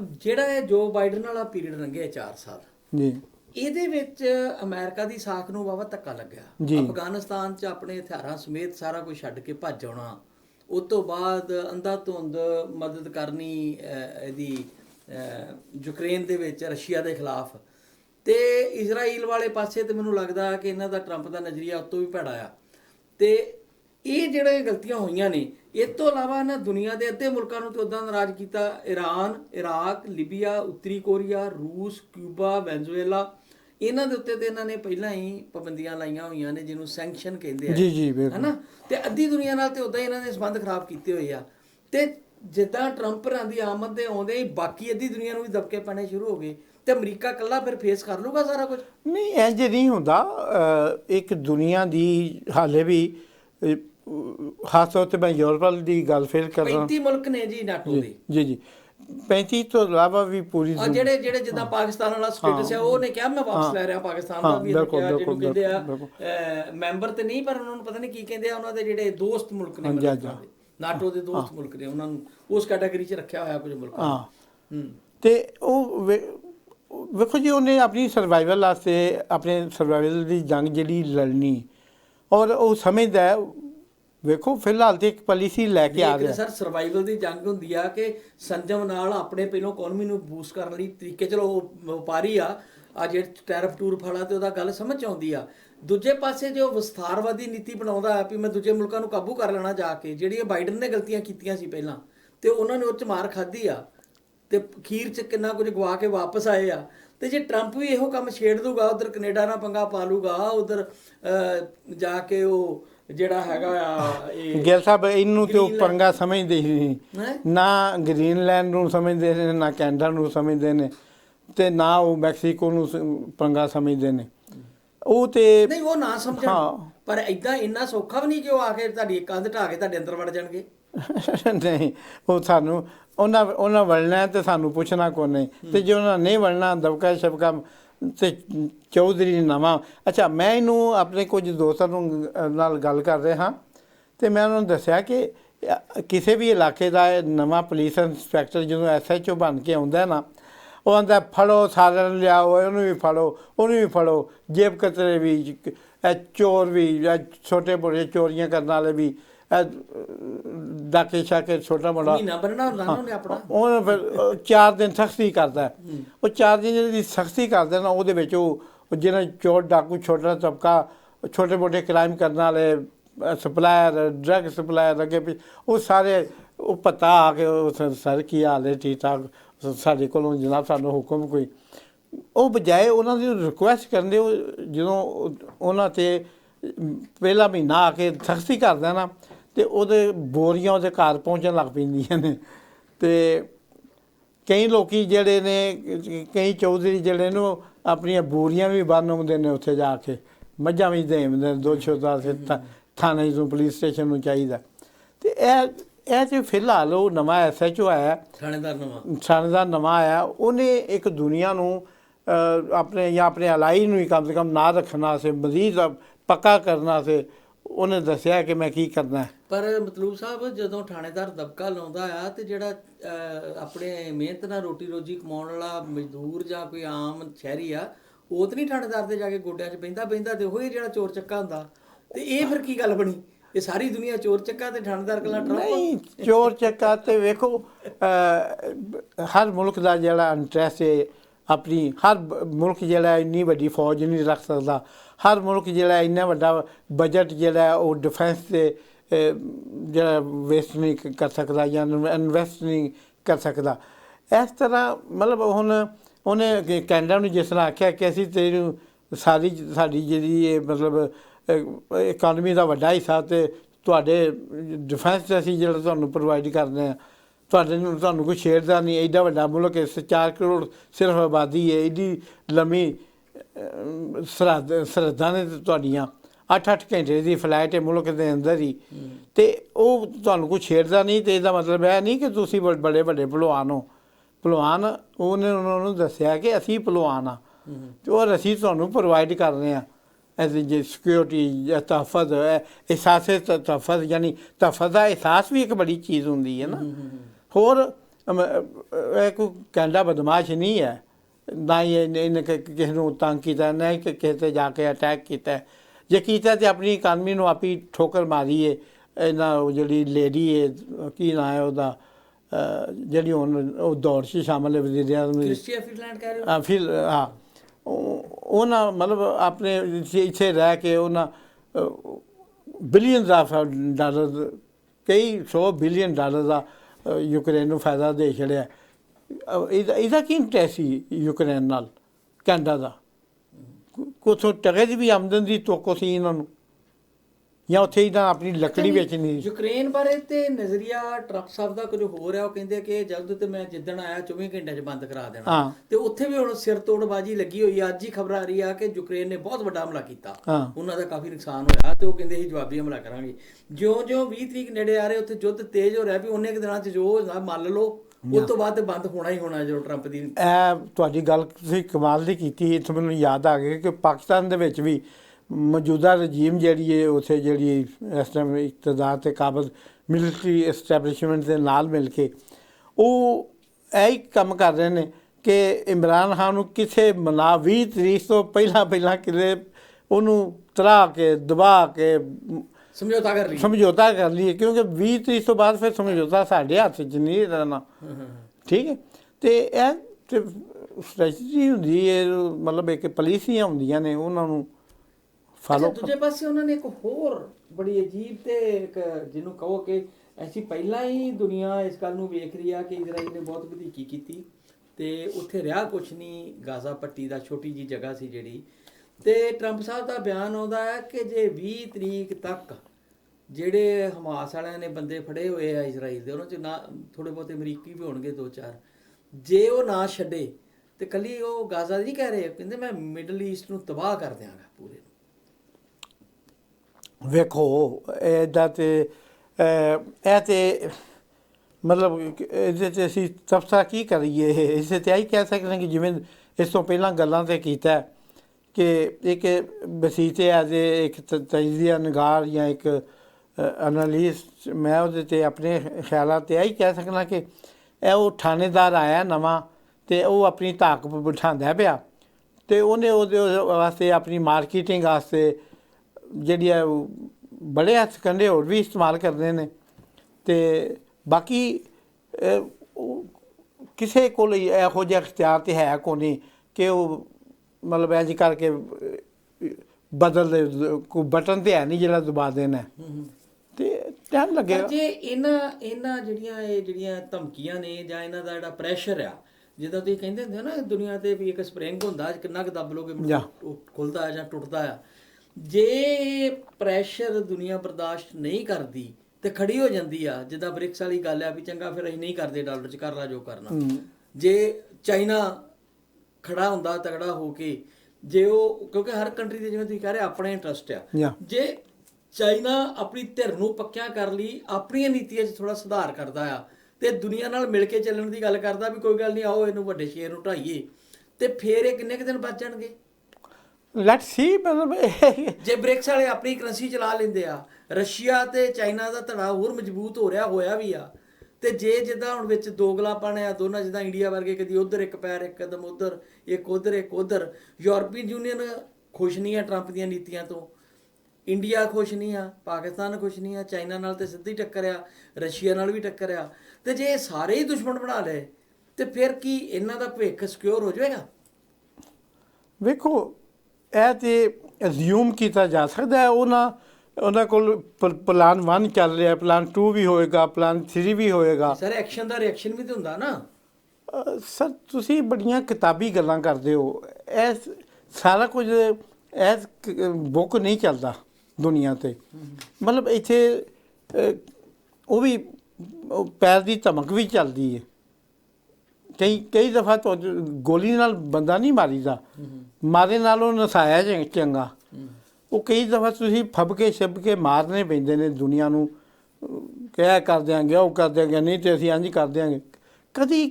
ਜਿਹੜਾ ਇਹ ਜੋ ਬਾਈਡਨ ਵਾਲਾ ਪੀਰੀਅਡ ਲੰਘਿਆ 4 ਸਾਲ। ਜੀ। ਇਹਦੇ ਵਿੱਚ ਅਮਰੀਕਾ ਦੀ ਸਾਖ ਨੂੰ ਵਾਵਾ ਧੱਕਾ ਲੱਗਿਆ। ਅਫਗਾਨਿਸਤਾਨ 'ਚ ਆਪਣੇ ਹਥਿਆਰਾਂ ਸਮੇਤ ਸਾਰਾ ਕੁਝ ਛੱਡ ਕੇ ਭੱਜ ਆਉਣਾ। ਉਸ ਤੋਂ ਬਾਅਦ ਅੰਧਾ ਧੁੰਦ ਮਦਦ ਕਰਨੀ ਇਹਦੀ ਯੂਕਰੇਨ ਦੇ ਵਿੱਚ ਰਸ਼ੀਆ ਦੇ ਖਿਲਾਫ। ਤੇ ਇਜ਼ਰਾਈਲ ਵਾਲੇ ਪਾਸੇ ਤੇ ਮੈਨੂੰ ਲੱਗਦਾ ਕਿ ਇਹਨਾਂ ਦਾ ਟਰੰਪ ਦਾ ਨਜ਼ਰੀਆ ਉਤੋਂ ਵੀ ਭੈੜਾ ਆ। ਤੇ ਇਹ ਜਿਹੜੇ ਗਲਤੀਆਂ ਹੋਈਆਂ ਨੇ ਇਸ ਤੋਂ ਇਲਾਵਾ ਨਾ ਦੁਨੀਆ ਦੇ ਅੱਧੇ ਮੁਲਕਾਂ ਨੂੰ ਤੇ ਉਦਾਂ ਨਾਰਾਜ਼ ਕੀਤਾ ਈਰਾਨ ਇਰਾਕ ਲਿਬੀਆ ਉੱਤਰੀ ਕੋਰੀਆ ਰੂਸ ਕਿਊਬਾ ਵੈਨਜ਼ੂਏਲਾ। ਇਹਨਾਂ ਦੇ ਉੱਤੇ ਤੇ ਇਹਨਾਂ ਨੇ ਪਹਿਲਾਂ ਹੀ ਪਾਬੰਦੀਆਂ ਲਾਈਆਂ ਹੋਈਆਂ ਨੇ ਜਿਹਨੂੰ ਸੈਂਕਸ਼ਨ ਕਹਿੰਦੇ ਆ। ਜੀ ਜੀ ਬਿਲਕੁਲ। ਹਨਾ? ਤੇ ਅੱਧੀ ਦੁਨੀਆ ਨਾਲ ਤੇ ਉਦਾਂ ਹੀ ਇਹਨਾਂ ਨੇ ਸੰਬੰਧ ਖਰਾਬ ਕੀਤੇ ਹੋਏ ਆ। ਤੇ ਜਿੱਦਾਂ ਟਰੰਪ ਰਾਂ ਦੀ ਆਮਦ ਦੇ ਆਉਂਦੇ ਹੀ ਬਾਕੀ ਅੱਧੀ ਦੁਨੀਆ ਨੂੰ ਵੀ ਦਬਕੇ ਪੈਣੇ ਸ਼ੁਰੂ ਹੋ ਗਏ ਤੇ ਅਮਰੀਕਾ ਇਕੱਲਾ ਫਿਰ ਫੇਸ ਕਰ ਲੂਗਾ ਸਾਰਾ ਕੁਝ? ਨਹੀਂ ਇੰਜ ਨਹੀਂ ਹੁੰਦਾ ਇੱਕ ਦੁਨੀਆ ਦੀ ਹਾਲੇ ਵੀ ਖਾਸ ਤੌਰ ਤੇ ਮੈਂ ਯੂਰਪ ਵਾਲੀ ਦੀ ਗੱਲ ਫੇਰ ਕਰ ਰਹਾ 35 ਮੁਲਕ ਨੇ ਜੀ ਨਾਟੋ ਦੇ। ਜੀ ਜੀ। 35 ਤੋਂ ਇਲਾਵਾ ਵੀ ਪੂਰੀ ਆ ਜਿਹੜੇ ਜਿਹੜੇ ਜਿੱਦਾਂ ਪਾਕਿਸਤਾਨ ਵਾਲਾ ਸਟੇਟਸ ਹੈ ਉਹਨੇ ਕਿਹਾ ਮੈਂ ਵਾਪਸ ਲੈ ਰਿਹਾ ਪਾਕਿਸਤਾਨ ਦਾ ਹਾਂ, ਵੀ ਇਹਨੇ ਬਿਲਕੁਲ, ਕਿਹਾ ਜਿਹਨੂੰ ਬਿਲਕੁਲ, ਕਹਿੰਦੇ ਆ। ਮੈਂਬਰ ਤੇ ਨਹੀਂ ਪਰ ਉਹਨਾਂ ਨੂੰ ਪਤਾ ਨਹੀਂ ਕੀ ਕਹਿੰਦੇ ਆ ਉਹਨਾਂ ਦੇ ਜਿਹੜੇ ਦੋਸਤ ਮੁਲਕ ਨੇ ਹਾਂਜੀ, ਮਤਲਬ ਹਾਂਜੀ। ਦੇ। ਨਾਟੋ ਦੇ ਦੋਸਤ ਮੁਲਕ ਨੇ ਉਹਨਾਂ ਨੂੰ ਉਸ ਕੈਟਾਗਰੀ 'ਚ ਰੱਖਿਆ ਹੋਇਆ ਕੁਝ ਮੁਲਕਾਂ ਹਾਂ। ਤੇ ਉਹ ਵੇ- ਵੇਖੋ ਜੀ ਉਹਨੇ ਆਪਣੀ ਸਰਵਾਈਵਲ ਵਾਸਤੇ ਆਪਣੇ ਸਰਵਾਈਵਲ ਦੀ ਜੰਗ ਜਿਹੜੀ ਲੜਨੀ ਔਰ ਉਹ ਸਮਝਦਾ ਹੈ, ਵੇਖੋ ਫਿਲਹਾਲ ਤੇ ਇੱਕ ਪਾਲਿਸੀ ਲੈ ਕੇ ਆ ਰਿਹਾ। ਸਰ ਸਰਵਾਈਵਲ ਦੀ ਜੰਗ ਹੁੰਦੀ ਆ ਕਿ ਸੰਜਮ ਨਾਲ ਆਪਣੇ ਪਹਿਲੋਂ ਇਕਨੋਮੀ ਨੂੰ ਬੂਸਟ ਕਰਨ ਲਈ ਤਰੀਕੇ ਚਲੋ ਵਪਾਰੀ ਆ ਆ ਜਿਹੜੇ ਟੈਰਫ ਟੂਰ ਫਾਲਾ ਤੇ ਉਹਦਾ ਗੱਲ ਸਮਝ ਆਉਂਦੀ ਆ। ਦੂਜੇ ਪਾਸੇ ਜੋ ਵਿਸਥਾਰਵਾਦੀ ਨੀਤੀ ਬਣਾਉਂਦਾ ਆ ਵੀ ਮੈਂ ਦੂਜੇ ਮੁਲਕਾਂ ਨੂੰ ਕਾਬੂ ਕਰ ਲੈਣਾ ਜਾ ਕੇ ਜਿਹੜੀਆਂ ਬਾਈਡਨ ਨੇ ਗਲਤੀਆਂ ਕੀਤੀਆਂ ਸੀ ਪਹਿਲਾਂ ਤੇ ਉਹਨਾਂ ਨੇ ਉਹ 'ਚ ਮਾਰ ਖਾਧੀ ਆ ਤੇ ਖੀਰ 'ਚ ਕਿੰਨਾ ਕੁਝ ਗਵਾ ਕੇ ਵਾਪਸ ਆਏ ਆ ਤੇ ਜੇ ਟਰੰਪ ਵੀ ਇਹੋ ਕੰਮ ਛੇੜ ਦੂਗਾ ਉਧਰ ਕੈਨੇਡਾ ਨਾਲ ਪੰਗਾ ਪਾ ਲੂਗਾ ਉਧਰ ਜਾ ਕੇ ਉਹ ਜਿਹੜਾ ਹੈਗਾ ਆ ਇਹ ਗਿਲ ਸਾਹਿਬ ਇਹਨੂੰ ਤੇ ਉਹ। ਪੰਗਾ ਸਮਝਦੇ ਹੀ? ਨਾ ਗ੍ਰੀਨਲੈਂਡ ਨੂੰ ਸਮਝਦੇ ਨੇ ਨਾ ਕੈਨੇਡਾ ਨੂੰ ਸਮਝਦੇ ਨੇ ਤੇ ਨਾ ਉਹ ਮੈਕਸੀਕੋ ਨੂੰ ਪੰਗਾ ਸਮਝਦੇ ਨੇ ਉਹ ਤੇ ਨਹੀਂ ਉਹ ਨਾ ਸਮਝਣ। ਪਰ ਇਦਾਂ ਇੰਨਾ ਸੌਖਾ ਵੀ ਨਹੀਂ ਕਿ ਉਹ ਆ ਕੇ ਤੁਹਾਡੀ ਕੰਧ ਢਾ ਕੇ ਤੁਹਾਡੇ ਅੰਦਰ ਵੜ ਜਾਣਗੇ ਨਹੀਂ ਉਹ ਸਾਨੂੰ ਉਹਨਾਂ ਉਹਨਾਂ ਵੜਨਾ ਤੇ ਸਾਨੂੰ ਪੁੱਛਣਾ ਕੋ ਨਹੀਂ ਤੇ ਜੇ ਉਹਨਾਂ ਨਹੀਂ ਵੜਨਾ ਦਬਕਾ ਸ਼ਬਕਾ ਤੇ ਚੌਧਰੀ ਨਵਾਂ। ਅੱਛਾ ਮੈਂ ਇਹਨੂੰ ਆਪਣੇ ਕੁਝ ਦੋਸਤਾਂ ਨੂੰ ਨਾਲ ਗੱਲ ਕਰ ਰਿਹਾ ਹਾਂ। ਤੇ ਮੈਂ ਉਹਨਾਂ ਨੂੰ ਦੱਸਿਆ ਕਿ ਕਿਸੇ ਵੀ ਇਲਾਕੇ ਦਾ ਨਵਾਂ ਪੁਲਿਸ ਇੰਸਪੈਕਟਰ ਜਦੋਂ ਐਸਐਚਓ ਬਣ ਕੇ ਆਉਂਦਾ ਨਾ ਉਹ ਆਂਦਾ ਫੜੋ ਸਾਰਿਆਂ ਨੂੰ ਲਿਆਓ ਉਹਨੂੰ ਵੀ ਫੜੋ ਉਹਨੂੰ ਵੀ ਫੜੋ। ਜੇਬ ਕਤਰੇ ਵੀ ਚੋਰ ਵੀ ਛੋਟੇ ਬੜੇ ਚੋਰੀਆਂ ਕਰਨ ਵਾਲੇ ਵੀ ਡਾਕੇ ਛਾਕੇ ਛੋਟਾ ਮੋਟਾ। ਮਹੀਨਾ ਬੰਨਣਾ ਹੁੰਦਾ ਨਾ ਉਹਨੇ ਆਪਣਾ। ਉਹ ਫਿਰ ਚਾਰ ਦਿਨ ਸਖਤੀ ਕਰਦਾ। ਉਹ ਚਾਰ ਦਿਨ ਜਿਹੜੀ ਸਖਤੀ ਕਰਦਾ ਨਾ ਉਹਦੇ ਵਿੱਚ ਉਹ ਜਿਹੜਾ ਚੋਰ ਡਾਕੂ ਛੋਟਾ ਤਬਕਾ ਛੋਟੇ ਮੋਟੇ ਕ੍ਰਾਈਮ ਕਰਨ ਵਾਲੇ ਸਪਲਾਇਰ ਡਰੱਗ ਸਪਲਾਇਰ ਅੱਗੇ ਉਹ ਸਾਰੇ ਉਹ ਪਤਾ ਆ ਕੇ ਉਹ ਸ- ਸਰ ਕੀ ਹਾਲ ਹੈ ਠੀਕ ਠਾਕ ਸਾਡੇ ਕੋਲੋਂ ਜਨਾਬ ਸਾਨੂੰ ਹੁਕਮ ਕੋਈ। ਉਹ ਬਜਾਏ ਉਹਨਾਂ ਦੀ ਰਿਕੁਐਸਟ ਕਰਨ ਦੇ ਉਹ ਜਦੋਂ ਉਹ- ਉਹਨਾਂ ਤੇ ਪਹਿਲਾ ਮਹੀਨਾ ਆ ਕੇ ਸਖਤੀ ਕਰਦਾ ਨਾ ਤੇ ਉਹਦੇ ਬੋਰੀਆਂ ਉਹਦੇ ਘਰ ਪਹੁੰਚਣ ਲੱਗ ਪੈਂਦੀਆਂ ਨੇ। ਤੇ ਕਈ ਲੋਕੀ ਜਿਹੜੇ ਨੇ ਕਈ ਚੌਧਰੀ ਜਿਹੜੇ ਨੇ ਆਪਣੀਆਂ ਬੋਰੀਆਂ ਵੀ ਬੰਨ ਆਉਂਦੇ ਨੇ ਉੱਥੇ ਜਾ ਕੇ। ਮੱਝਾਂ ਵੀ ਦੇਵਦੇ ਨੇ ਦੋ ਛੋਟਾ ਥਾਣੇ ਤੋਂ ਪੁਲਿਸ ਸਟੇਸ਼ਨ ਨੂੰ ਚਾਹੀਦਾ। ਤੇ ਇਹ ਇਹ ਤੇ ਫਿਲਹਾਲ ਉਹ ਨਵਾਂ ਐਸਐਚਓ ਆਇਆ ਥਾਣੇਦਾਰ ਨਵਾਂ। ਥਾਣੇਦਾਰ ਨਵਾਂ ਆਇਆ ਉਹਨੇ ਇੱਕ ਦੁਨੀਆ ਨੂੰ ਆਪਣੇ ਜਾਂ ਆਪਣੇ ਅਲਾਈ ਨੂੰ ਹੀ ਕਮ ਸੇ ਕਮ ਨਾ ਰੱਖਣਾ ਸੀ ਮਜ਼ੀਦ ਪੱਕਾ ਕਰਨਾ ਸੀ ਉਹਨੇ ਦੱਸਿਆ ਕਿ ਮੈਂ ਕੀ ਕਰਨਾ ਹੈ। ਪਰ ਮਤਲੂਬ ਸਾਹਿਬ ਜਦੋਂ ਥਾਣੇਦਾਰ ਦਬਕਾ ਲਾਉਂਦਾ ਆ ਤੇ ਜਿਹੜਾ ਆਪਣੇ ਮਿਹਨਤ ਨਾਲ ਰੋਟੀ ਰੋਜੀ ਕਮਾਉਣ ਵਾਲਾ ਮਜ਼ਦੂਰ ਜਾਂ ਕੋਈ ਆਮ ਸ਼ਹਿਰੀ ਆ ਉਹ ਤਾਂ ਨਹੀਂ ਥਾਣੇਦਾਰ ਦੇ ਜਾ ਕੇ ਗੋਡਿਆਂ 'ਚ ਬੈਂਦਾ ਬੈਂਦਾ ਤੇ ਉਹੀ ਜਿਹੜਾ ਚੋਰ ਚੱਕਾ ਹੁੰਦਾ। ਤੇ ਇਹ ਫਿਰ ਕੀ ਗੱਲ ਬਣੀ? ਇਹ ਸਾਰੀ ਦੁਨੀਆ ਚੋਰ ਚੱਕਾ ਤੇ ਥਾਣੇਦਾਰ ਕਲਾ ਟਰੰਪ ਨਹੀਂ ਚੋਰ ਚੱਕਾ ਤੇ ਵੇਖੋ ਹਰ ਮੁਲਕ ਦਾ ਜਿਹੜਾ ਇੰਟਰਸਟ ਹੈ ਆਪਣੀ ਹਰ ਮੁਲਕ ਜਿਹੜਾ ਇੰਨੀ ਵੱਡੀ ਫੌਜ ਨਹੀਂ ਰੱਖ ਸਕਦਾ। ਹਰ ਮੁਲਕ ਜਿਹੜਾ ਇੰਨਾ ਵੱਡਾ ਬਜਟ ਜਿਹੜਾ ਉਹ ਡਿਫੈਂਸ ਤੇ ਜਿਹੜਾ ਵੇਸਟ ਨਹੀਂ ਕਰ ਸਕਦਾ ਜਾਂ ਇਨਵੈਸਟ ਨਹੀਂ ਕਰ ਸਕਦਾ। ਇਸ ਤਰ੍ਹਾਂ ਮਤਲਬ ਹੁਣ ਉਹਨੇ ਕੈਨੇਡਾ ਨੂੰ ਜਿਸ ਤਰ੍ਹਾਂ ਆਖਿਆ ਕਿ ਅਸੀਂ ਤੈਨੂੰ ਸਾਰੀ ਸਾਡੀ ਜਿਹੜੀ ਇਹ ਮਤਲਬ ਇਕਨੋਮੀ ਦਾ ਵੱਡਾ ਹਿੱਸਾ ਤੇ ਤੁਹਾਡੇ ਡਿਫੈਂਸ ਅਸੀਂ ਜਿਹੜਾ ਤੁਹਾਨੂੰ ਪ੍ਰੋਵਾਈਡ ਕਰਦੇ ਆ ਤੁਹਾਡੇ ਨੂੰ ਤੁਹਾਨੂੰ ਕੋਈ ਛੇੜਦਾ ਨਹੀਂ, ਐਡਾ ਵੱਡਾ ਮੁਲਕ ਹੈ 4 ਕਰੋੜ ਸਿਰਫ ਆਬਾਦੀ ਹੈ, ਐਡੀ ਲੰਮੀ ਸਰਹੱਦ, ਸਰਹੱਦਾਂ ਨੇ ਤੁਹਾਡੀਆਂ 8-8 ਘੰਟੇ ਦੀ ਫਲਾਈਟ ਹੈ ਮੁਲਕ ਦੇ ਅੰਦਰ ਹੀ। ਤੇ ਉਹ ਤੁਹਾਨੂੰ ਕੋਈ ਛੇੜਦਾ ਨਹੀਂ ਤੇ ਇਹਦਾ ਮਤਲਬ ਇਹ ਨਹੀਂ ਕਿ ਤੁਸੀਂ ਬੜੇ ਵੱਡੇ ਭਲਵਾਨ ਹੋ। ਭਲਵਾਨ, ਉਹਨੇ ਉਹਨਾਂ ਨੂੰ ਦੱਸਿਆ ਕਿ ਅਸੀਂ ਭਲਵਾਨ ਆ ਤੇ ਉਹ ਅਸੀਂ ਤੁਹਾਨੂੰ ਪ੍ਰੋਵਾਈਡ ਕਰ ਰਹੇ ਆ ਐਜ਼ ਜੇ ਸਿਕਿਉਰਿਟੀ ਜਾਂ ਤਹਫਜ਼ ਅਹਿਸਾਸ ਤਹਫਜ਼ ਯਾਨੀ ਤਹਫਜ਼ ਦਾ ਅਹਿਸਾਸ ਵੀ ਇੱਕ ਬੜੀ ਚੀਜ਼ ਹੁੰਦੀ ਹੈ ਨਾ। ਹੋਰ ਅਮ, ਅਹ, ਇਹ ਕੋਈ ਕਹਿੰਦਾ ਬਦਮਾਸ਼ ਨਹੀਂ ਹੈ। ਨਾ ਹੀ ਇਹਨੇ ਇਹਨੇ ਕਿ- ਕਿਸੇ ਨੂੰ ਤੰਗ ਕੀਤਾ ਨਾ ਹੀ ਕਿ ਕਿਸੇ ਤੇ ਜਾ ਕੇ ਅਟੈਕ ਕੀਤਾ। ਜੇ ਕੀਤਾ ਤੇ ਆਪਣੀ ਇਕਾਨਮੀ ਨੂੰ ਆਪੀ ਠੋਕਰ ਮਾਰੀ ਹੈ ਇਹਨਾਂ ਉਹ ਜਿਹੜੀ ਲੇਡੀ ਹੈ ਕੀ ਨਾਂ ਹੈ ਉਹਦਾ ਅਹ, ਜਿਹੜੀ ਹੁਣ ਉਹ ਦੌੜ 'ਚ ਸ਼ਾਮਲ ਹੈ ਵਜ਼ੀਰ ਆਜ਼ਮ ਦੀ। ਕ੍ਰਿਸਟੀਆ ਫਿਨਲੈਂਡ ਕਹਿ ਰਹੇ ਹੋ? ਆ ਫਿਰ ਹਾਂ। ਉਹ- ਉਹਨਾਂ ਮਤਲਬ ਆਪਣੇ ਇੱਥੇ- ਇੱਥੇ ਰਹਿ ਕੇ ਉਹਨਾਂ ਬਿਲੀਅਨਸ ਆਫ ਡਾਲਰ ਕਈ 100 ਬਿਲੀਅਨ ਡਾਲਰ ਦਾ ਯੂਕਰੇਨ ਨੂੰ ਫਾਇਦਾ ਦੇ ਛੜਿਆ ਇਹਦਾ ਇਹਦਾ ਕੀ ਇੰਟਰਸਟ ਸੀ ਯੂਕਰੇਨ ਨਾਲ, ਕੈਨੇਡਾ ਦਾ? ਕੋਥੋਂ ਟਗੇ ਦੀ ਵੀ ਆਮਦਨ ਦੀ ਤੋਕੋ ਸੀ ਇਹਨਾਂ ਨੂੰ। ਜਾਂ ਉੱਥੇ ਹੀ ਤਾਂ ਆਪਣੀ ਲੱਕੜੀ ਵੇਚਣੀ ਯੂਕਰੇਨ ਬਾਰੇ ਤੇ ਨਜ਼ਰੀਆ ਟਰੰਪ ਸਾਹਿਬ ਦਾ ਕੁਝ ਹੋਰ ਆ ਉਹ ਕਹਿੰਦੇ ਕਿ ਜਲਦ ਤੇ ਮੈਂ ਜਿੱਦਣ ਆਇਆ 24 ਘੰਟਿਆਂ 'ਚ ਬੰਦ ਕਰਾ ਦੇਣਾ। ਹਾਂ। ਤੇ ਉੱਥੇ ਵੀ ਹੁਣ ਸਿਰ ਤੋੜਬਾਜੀ ਲੱਗੀ ਹੋਈ ਆ। ਅੱਜ ਹੀ ਖਬਰ ਆ ਰਹੀ ਆ ਕਿ ਯੂਕਰੇਨ ਨੇ ਬਹੁਤ ਵੱਡਾ ਹਮਲਾ ਕੀਤਾ। ਹਾਂ। ਉਹਨਾਂ ਦਾ ਕਾਫੀ ਨੁਕਸਾਨ ਹੋਇਆ ਤੇ ਉਹ ਕਹਿੰਦੇ ਸੀ ਜਵਾਬੀ ਹਮਲਾ ਕਰਾਂਗੇ। ਜਿਉਂ-ਜਿਉਂ 20 ਤਰੀਕ ਨੇੜੇ ਆ ਰਹੇ ਉੱਥੇ ਯੁੱਧ ਤੇਜ਼ ਹੋ ਰਿਹਾ ਵੀ ਉਹਨੇ ਕੁ ਦਿਨਾਂ 'ਚ ਜੋ ਮੰਨ ਲਓ ਉਸ ਤੋਂ ਬਾਅਦ ਬੰਦ ਹੋਣਾ ਹੀ ਹੋਣਾ ਜਦੋਂ ਟਰੰਪ ਦੀ ਇਹ ਤੁਹਾਡੀ ਗੱਲ ਤੁਸੀਂ ਕਮਾਲ ਦੀ ਕੀਤੀ ਇੱਥੇ ਮੈਨੂੰ ਯਾਦ ਆ ਗਿਆ ਕਿ ਪਾਕਿਸਤਾਨ ਦੇ ਵਿੱਚ ਵੀ ਮੌਜੂਦਾ ਰਜੀਮ ਜਿਹੜੀ ਹੈ ਉਥੇ ਜਿਹੜੀ ਇਸ ਟਾਈਮ ਇਕਤਦਾਰ ਤੇ ਕਾਬਜ਼ ਮਿਲਟਰੀ ਐਸਟੈਬਲਿਸ਼ਮੈਂਟ ਦੇ ਨਾਲ ਮਿਲ ਕੇ ਉਹ ਇਹ ਹੀ ਕੰਮ ਕਰ ਰਹੇ ਨੇ ਕਿ ਇਮਰਾਨ ਖਾਨ ਨੂੰ ਕਿਸੇ ਮਨਾ 20 ਤਰੀਕ ਤੋਂ ਪਹਿਲਾਂ ਪਹਿਲਾਂ ਕਿਤੇ ਉਹਨੂੰ ਤਰਾ ਕੇ ਦਬਾ ਕੇ ਸਮਝੌਤਾ ਕਰ ਲਈ ਸਮਝੌਤਾ ਕਰ ਲਈਏ ਕਿਉਂਕਿ 20 ਤਰੀਕ ਤੋਂ ਬਾਅਦ ਫਿਰ ਸਮਝੌਤਾ ਸਾਡੇ ਹੱਥ 'ਚ ਨਹੀਂ ਰਹਿਣਾ। ਠੀਕ ਹੈ? ਤੇ ਇਹ ਸਟ੍ਰੈਟਜੀ ਹੁੰਦੀ ਹੈ ਮਤਲਬ ਇੱਕ ਪਾਲਿਸੀਆਂ ਹੁੰਦੀਆਂ ਨੇ ਉਹਨਾਂ ਨੂੰ ਫਾਲੋ ਦੂਜੇ ਪਾਸੇ ਉਹਨਾਂ ਨੇ ਇੱਕ ਹੋਰ ਬੜੀ ਅਜੀਬ ਤੇ ਇੱਕ ਜਿਹਨੂੰ ਕਹੋ ਕਿ ਐਸੀ ਪਹਿਲਾਂ ਹੀ ਦੁਨੀਆ ਇਸ ਗੱਲ ਨੂੰ ਵੇਖ ਰਹੀ ਆ ਕਿ ਇਜ਼ਰਾਈਲ ਨੇ ਬਹੁਤ ਵਧੀਕੀ ਕੀਤੀ ਤੇ ਉੱਥੇ ਰਿਹਾ ਕੁਛ ਨਹੀਂ ਗਾਜ਼ਾ ਪੱਟੀ ਦਾ ਛੋਟੀ ਜੀ ਜਗ੍ਹਾ ਸੀ ਜਿਹੜੀ ਤੇ ਟਰੰਪ ਸਾਹਿਬ ਦਾ ਬਿਆਨ ਆਉਂਦਾ ਹੈ ਕਿ ਜੇ 20 ਤਰੀਕ ਤੱਕ ਜਿਹੜੇ ਹਮਾਸ ਵਾਲਿਆਂ ਨੇ ਬੰਦੇ ਫੜੇ ਹੋਏ ਆ ਇਜ਼ਰਾਈਲ ਦੇ ਉਹਨਾਂ ਚ ਨਾ ਥੋੜੇ ਬਹੁਤੇ ਅਮਰੀਕੀ ਵੀ ਹੋਣਗੇ ਦੋ ਚਾਰ ਜੇ ਉਹ ਨਾ ਛੱਡੇ ਤੇ ਕੱਲੀ ਉਹ ਗਾਜ਼ਾ ਦੀ ਨਹੀਂ ਕਹਿ ਰਹੇ ਕਹਿੰਦੇ ਮੈਂ ਮਿਡਲ ਈਸਟ ਨੂੰ ਤਬਾਹ ਕਰ ਦਿਆਂਗਾ ਪੂਰੇ। ਵੇਖੋ ਇਹਦਾ ਤੇ ਇਹ ਤੇ ਮਤਲਬ ਇਹਦੇ ਤੇ ਅਸੀਂ ਤਫਸਾ ਕੀ ਕਰੀਏ? ਇਸੇ ਤੇ ਆਈ ਕਹਿ ਸਕਦੇ ਹਾਂ ਕਿ ਜਿਵੇਂ ਇਸ ਤੋਂ ਪਹਿਲਾਂ ਗੱਲਾਂ ਤੇ ਕੀਤਾ ਕਿ ਇੱਕ ਬਸੀਤੇ ਐਜ਼ ਇੱਕ ਤ- ਤਜਜ਼ੀਆ ਨਿਗਾਰ ਜਾਂ ਇੱਕ ਐਨਾਲਿਸਟ ਮੈਂ ਉਹਦੇ ਤੇ ਆਪਣੇ ਖਿਆਲਾਂ ਤੇ ਆਈ ਕਹਿ ਸਕਦਾ ਕਿ ਇਹ ਉਹ ਥਾਣੇਦਾਰ ਆਇਆ ਨਵਾਂ ਤੇ ਉਹ ਆਪਣੀ ਧਾਕ ਬਿਠਾਉਂਦਾ ਪਿਆ ਤੇ ਉਹਨੇ ਉਹਦੇ ਵਾਸਤੇ ਆਪਣੀ ਮਾਰਕੀਟਿੰਗ ਵਾਸਤੇ ਜਿਹੜੀ ਹੈ ਬੜੇ ਹੱਥ ਕੰਡੇ ਹੋਰ ਵੀ ਇਸਤੇਮਾਲ ਕਰਦੇ ਨੇ ਤੇ ਬਾਕੀ ਕਿਸੇ ਕੋਲ ਇਹੋ ਜਿਹਾ ਇਖਤਿਆਰ ਤੇ ਹੈ ਕੋ ਨਹੀਂ ਕਿ ਉਹ ਮਤਲਬ ਇੰਜ ਕਰਕੇ ਬਦਲ ਦੇ ਕੋਈ ਬਟਨ ਤੇ ਹੈ ਨਹੀਂ ਜਿਹੜਾ ਦਬਾ ਦੇਣਾ। ਤੇ ਟਾਈਮ ਲੱਗੇਗਾ ਪਰ ਜੇ ਇਹਨਾਂ ਇਹਨਾਂ ਜਿਹੜੀਆਂ ਇਹ ਜਿਹੜੀਆਂ ਧਮਕੀਆਂ ਨੇ ਜਾਂ ਇਹਨਾਂ ਦਾ ਜਿਹੜਾ ਪ੍ਰੈਸ਼ਰ ਆ ਜਿੱਦਾਂ ਤੁਸੀਂ ਕਹਿੰਦੇ ਹੁੰਦੇ ਹੋ ਨਾ ਦੁਨੀਆ ਤੇ ਵੀ ਇੱਕ ਸਪ੍ਰਿੰਗ ਹੁੰਦਾ ਕਿੰਨਾ ਕੁ ਦੱਬ ਲੋਗੇ। ਉਹ ਖੁੱਲਦਾ ਜਾਂ ਟੁੱਟਦਾ ਆ ਜੇ ਪ੍ਰੈਸ਼ਰ ਦੁਨੀਆ ਬਰਦਾਸ਼ਤ ਨਹੀਂ ਕਰਦੀ ਤੇ ਖੜੀ ਹੋ ਜਾਂਦੀ ਆ ਜਿੱਦਾਂ ਬ੍ਰਿਕਸ ਵਾਲੀ ਗੱਲ ਆ ਵੀ ਚੰਗਾ ਫਿਰ ਅਸੀਂ ਨਹੀਂ ਕਰਦੇ ਡਾਲਰ ਚ ਕਰ ਲਾ ਜੋ ਕਰਨਾ। ਜੇ ਚਾਈਨਾ ਖੜਾ ਹੁੰਦਾ ਤਗੜਾ ਹੋ ਕੇ ਜੇ ਉਹ ਕਿਉਂਕਿ ਹਰ ਕੰਟਰੀ ਦੇ ਜਿਵੇਂ ਤੁਸੀਂ ਕਹਿ ਰਹੇ ਆਪਣੇ ਇੰਟਰਸਟ ਆ। ਜਾਂ। ਜੇ ਚਾਈਨਾ ਆਪਣੀ ਧਿਰ ਨੂੰ ਪੱਕਿਆ ਕਰ ਲਈ ਆਪਣੀਆਂ ਨੀਤੀਆਂ 'ਚ ਥੋੜਾ ਸੁਧਾਰ ਕਰਦਾ ਆ ਤੇ ਦੁਨੀਆ ਨਾਲ ਮਿਲ ਕੇ ਚੱਲਣ ਦੀ ਗੱਲ ਕਰਦਾ ਵੀ ਕੋਈ ਗੱਲ ਨਹੀਂ ਆਓ ਇਹਨੂੰ ਵੱਡੇ ਸ਼ੇਰ ਨੂੰ ਢਾਈਏ ਤੇ ਫੇਰ ਇਹ ਕਿੰਨੇ ਕੁ ਦਿਨ ਬਚ ਜਾਣਗੇ? ਲੈਟ ਸੀ ਮਤਲਬ ਇਹ- ਜੇ ਬ੍ਰਿਕਸ ਵਾਲੇ ਆਪਣੀ ਕਰੰਸੀ ਚਲਾ ਲੈਂਦੇ ਆ ਰਸ਼ੀਆ ਤੇ ਚਾਈਨਾ ਦਾ ਧੜਾ ਹੋਰ ਮਜ਼ਬੂਤ ਹੋ ਰਿਹਾ ਹੋਇਆ ਵੀ ਆ ਤੇ ਜੇ ਜਿੱਦਾਂ ਹੁਣ ਵਿੱਚ ਦੋਗਲਾਪਣ ਆ ਦੋਨਾਂ ਜਿੱਦਾਂ ਇੰਡੀਆ ਵਰਗੇ ਕਦੀ ਉਧਰ ਇੱਕ ਪੈਰ ਇੱਕ ਕਦਮ ਉਧਰ ਇੱਕ ਉਧਰ ਇੱਕ ਉਧਰ ਯੂਰਪੀਅਨ ਯੂਨੀਅਨ ਖੁਸ਼ ਨਹੀਂ ਆ ਟਰੰਪ ਦੀਆਂ ਨੀਤੀਆਂ ਤੋਂ। ਇੰਡੀਆ ਖੁਸ਼ ਨਹੀਂ ਆ ਪਾਕਿਸਤਾਨ ਖੁਸ਼ ਨਹੀਂ ਆ ਚਾਈਨਾ ਨਾਲ ਤੇ ਸਿੱਧੀ ਟੱਕਰ ਆ ਰਸ਼ੀਆ ਨਾਲ ਵੀ ਟੱਕਰ ਆ। ਤੇ ਜੇ ਇਹ ਸਾਰੇ ਹੀ ਦੁਸ਼ਮਣ ਬਣਾ ਲਏ ਤੇ ਫਿਰ ਕੀ ਇਹਨਾਂ ਦਾ ਭਵਿੱਖ ਸਿਕਿਉਰ ਹੋ ਜਾਏਗਾ ਵੇਖੋ ਇਹ ਤੇ ਅਜ਼ਿਊਮ ਕੀਤਾ ਜਾ ਸਕਦਾ ਹੈ। ਉਹਨਾਂ ਉਹਨਾਂ ਕੋਲ ਪਲਾਨ 1 ਚੱਲ ਰਿਹਾ ਪਲਾਨ 2 ਵੀ ਹੋਏਗਾ ਪਲਾਨ 3 ਵੀ ਹੋਏਗਾ। ਸਰ ਐਕਸ਼ਨ ਦਾ ਰਿਐਕਸ਼ਨ ਵੀ ਤੇ ਹੁੰਦਾ ਨਾ। ਸਰ ਤੁਸੀਂ ਬੜੀਆਂ ਕਿਤਾਬੀ ਗੱਲਾਂ ਕਰਦੇ ਹੋ। ਇਹ ਸਾਰਾ ਕੁਝ ਐਸ ਬੁੱਕ ਨਹੀਂ ਚੱਲਦਾ ਦੁਨੀਆ ਤੇ। ਮਤਲਬ ਇੱਥੇ ਉਹ ਵੀ ਪੈਰ ਦੀ ਧਮਕ ਵੀ ਚੱਲਦੀ ਹੈ। ਕਈ ਕਈ ਦਫਾ ਤਾਂ ਗੋਲੀ ਨਾਲ ਬੰਦਾ ਨਹੀਂ ਮਾਰੀਦਾ। ਮਾਰੇ ਨਾਲੋਂ ਨਸਾਇਆ ਚੰ- ਚੰਗਾ। ਉਹ ਕਈ ਦਫਾ ਤੁਸੀਂ ਫੱਬ ਕੇ ਛੱਬ ਕੇ ਮਾਰਨੇ ਪੈਂਦੇ ਨੇ ਦੁਨੀਆ ਨੂੰ। ਅਹ, ਕਹਿ ਕਰ ਦਿਆਂਗੇ ਉਹ ਕਰ ਦਿਆਂਗੇ ਨਹੀਂ ਤੇ ਅਸੀਂ ਇੰਝ ਕਰ ਦਿਆਂਗੇ। ਕਦੀ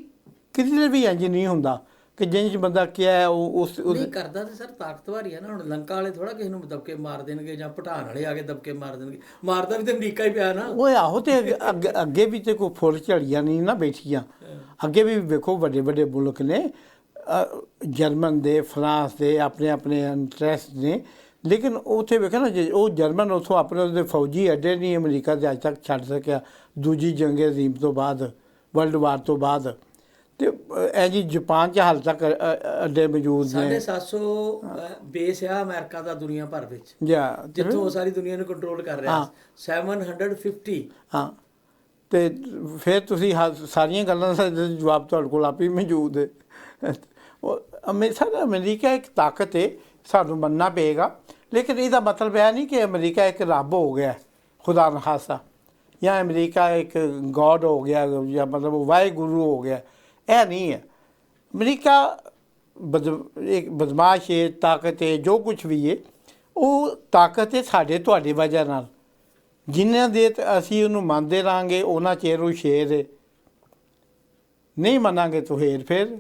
ਕਿਤੇ ਵੀ ਇੰਝ ਨਹੀਂ ਹੁੰਦਾ। ਕਿ ਜਿੰਜ ਬੰਦਾ ਕਿਹਾ ਹੈ, ਉਹ ਉਸ ਨਹੀਂ ਕਰਦਾ ਤੇ ਸਰ ਤਾਕਤਵਰ ਹੀ ਆ ਨਾ ਹੁਣ ਲੰਕਾ ਵਾਲੇ ਥੋੜਾ ਕਿਸੇ ਨੂੰ ਦਬਕੇ ਮਾਰ ਦੇਣਗੇ ਜਾਂ ਪਠਾਨ ਵਾਲੇ ਆ ਕੇ ਦਬਕੇ ਮਾਰ ਦੇਣਗੇ। ਮਾਰਦਾ ਵੀ ਤੇ ਅਮਰੀਕਾ ਹੀ ਪਿਆ ਨਾ। ਉਹ ਆਹੋ ਤੇ ਅੱਗੇ- ਵੀ ਤੇ ਕੋਈ ਫੁੱਲ ਝੜੀਆਂ ਨਹੀਂ ਨਾ ਬੈਠੀਆਂ। ਅੱਗੇ ਵੀ ਵੇਖੋ ਵੱਡੇ ਵੱਡੇ ਮੁਲਕ ਨੇ ਜਰਮਨ ਦੇ ਫਰਾਂਸ ਦੇ ਆਪਣੇ ਆਪਣੇ ਇੰਟਰਸਟ ਨੇ। ਲੇਕਿਨ ਉੱਥੇ ਵੇਖੋ ਨਾ ਜੇ ਉਹ ਜਰਮਨ ਉਥੋਂ ਆਪਣੇ ਉਹਦੇ ਫੌਜੀ ਅੱਡੇ ਨਹੀਂ ਅਮਰੀਕਾ ਦੇ ਅੱਜ ਤੱਕ ਛੱਡ ਸਕਿਆ। ਦੂਜੀ ਜੰਗ ਅਜ਼ੀਮ ਤੋਂ ਬਾਅਦ ਵਰਲਡ ਵਾਰ ਤੋਂ ਬਾਅਦ। ਤੇ ਐ ਜੀ ਜਾਪਾਨ 'ਚ ਹਾਲ ਤੱਕ ਅੱਡੇ ਮੌਜੂਦ ਨੇ। 750 ਬੇਸ ਆ ਅਮਰੀਕਾ ਦਾ ਦੁਨੀਆ ਭਰ ਵਿੱਚ। ਜਾਂ ਜਿੱਥੋਂ ਉਹ ਸਾਰੀ ਦੁਨੀਆ ਨੂੰ ਕੰਟਰੋਲ ਕਰ ਰਿਹਾ। 750 ਹਾਂ। ਤੇ ਫਿਰ ਤੁਸੀਂ ਸਾਰੀਆਂ ਗੱਲਾਂ ਦਾ ਜਵਾਬ ਤੁਹਾਡੇ ਕੋਲ ਆਪੇ ਮੌਜੂਦ ਹੈ। ਉਹ ਅਮੇ ਸਾਡਾ ਅਮਰੀਕਾ ਇੱਕ ਤਾਕਤ ਹੈ ਸਾਨੂੰ ਮੰਨਣਾ ਪਏਗਾ। ਲੇਕਿਨ ਇਹਦਾ ਮਤਲਬ ਇਹ ਨਹੀਂ ਕਿ ਅਮਰੀਕਾ ਇੱਕ ਰੱਬ ਹੋ ਗਿਆ ਖੁਦਾ ਨਾ ਖਾਸਾ। ਜਾਂ ਅਮਰੀਕਾ ਇੱਕ ਗੋਡ ਹੋ ਗਿਆ ਜਾਂ ਮਤਲਬ ਵਾਹਿਗੁਰੂ ਹੋ ਗਿਆ। ਇਹ ਨਹੀਂ ਹੈ। ਅਮਰੀਕਾ ਬਦ, ਇੱਕ ਬਦਮਾਸ਼ ਹੈ, ਤਾਕਤ ਹੈ, ਜੋ ਕੁਝ ਵੀ ਹੈ, ਉਹ ਤਾਕਤ ਹੈ ਸਾਡੇ, ਤੁਹਾਡੀ ਵਜ੍ਹਾ ਨਾਲ। ਜਿਨ੍ਹਾਂ ਦੇ ਅਸੀਂ ਉਹਨੂੰ ਮੰਨਦੇ ਰਾਂਗੇ ਉਹਨਾਂ ਚਿਰ ਉਹ ਸ਼ੇਰ ਹੈ। ਨਹੀਂ ਮੰਨਾਂਗੇ ਤਾਂ ਹੇਰ ਫੇਰ?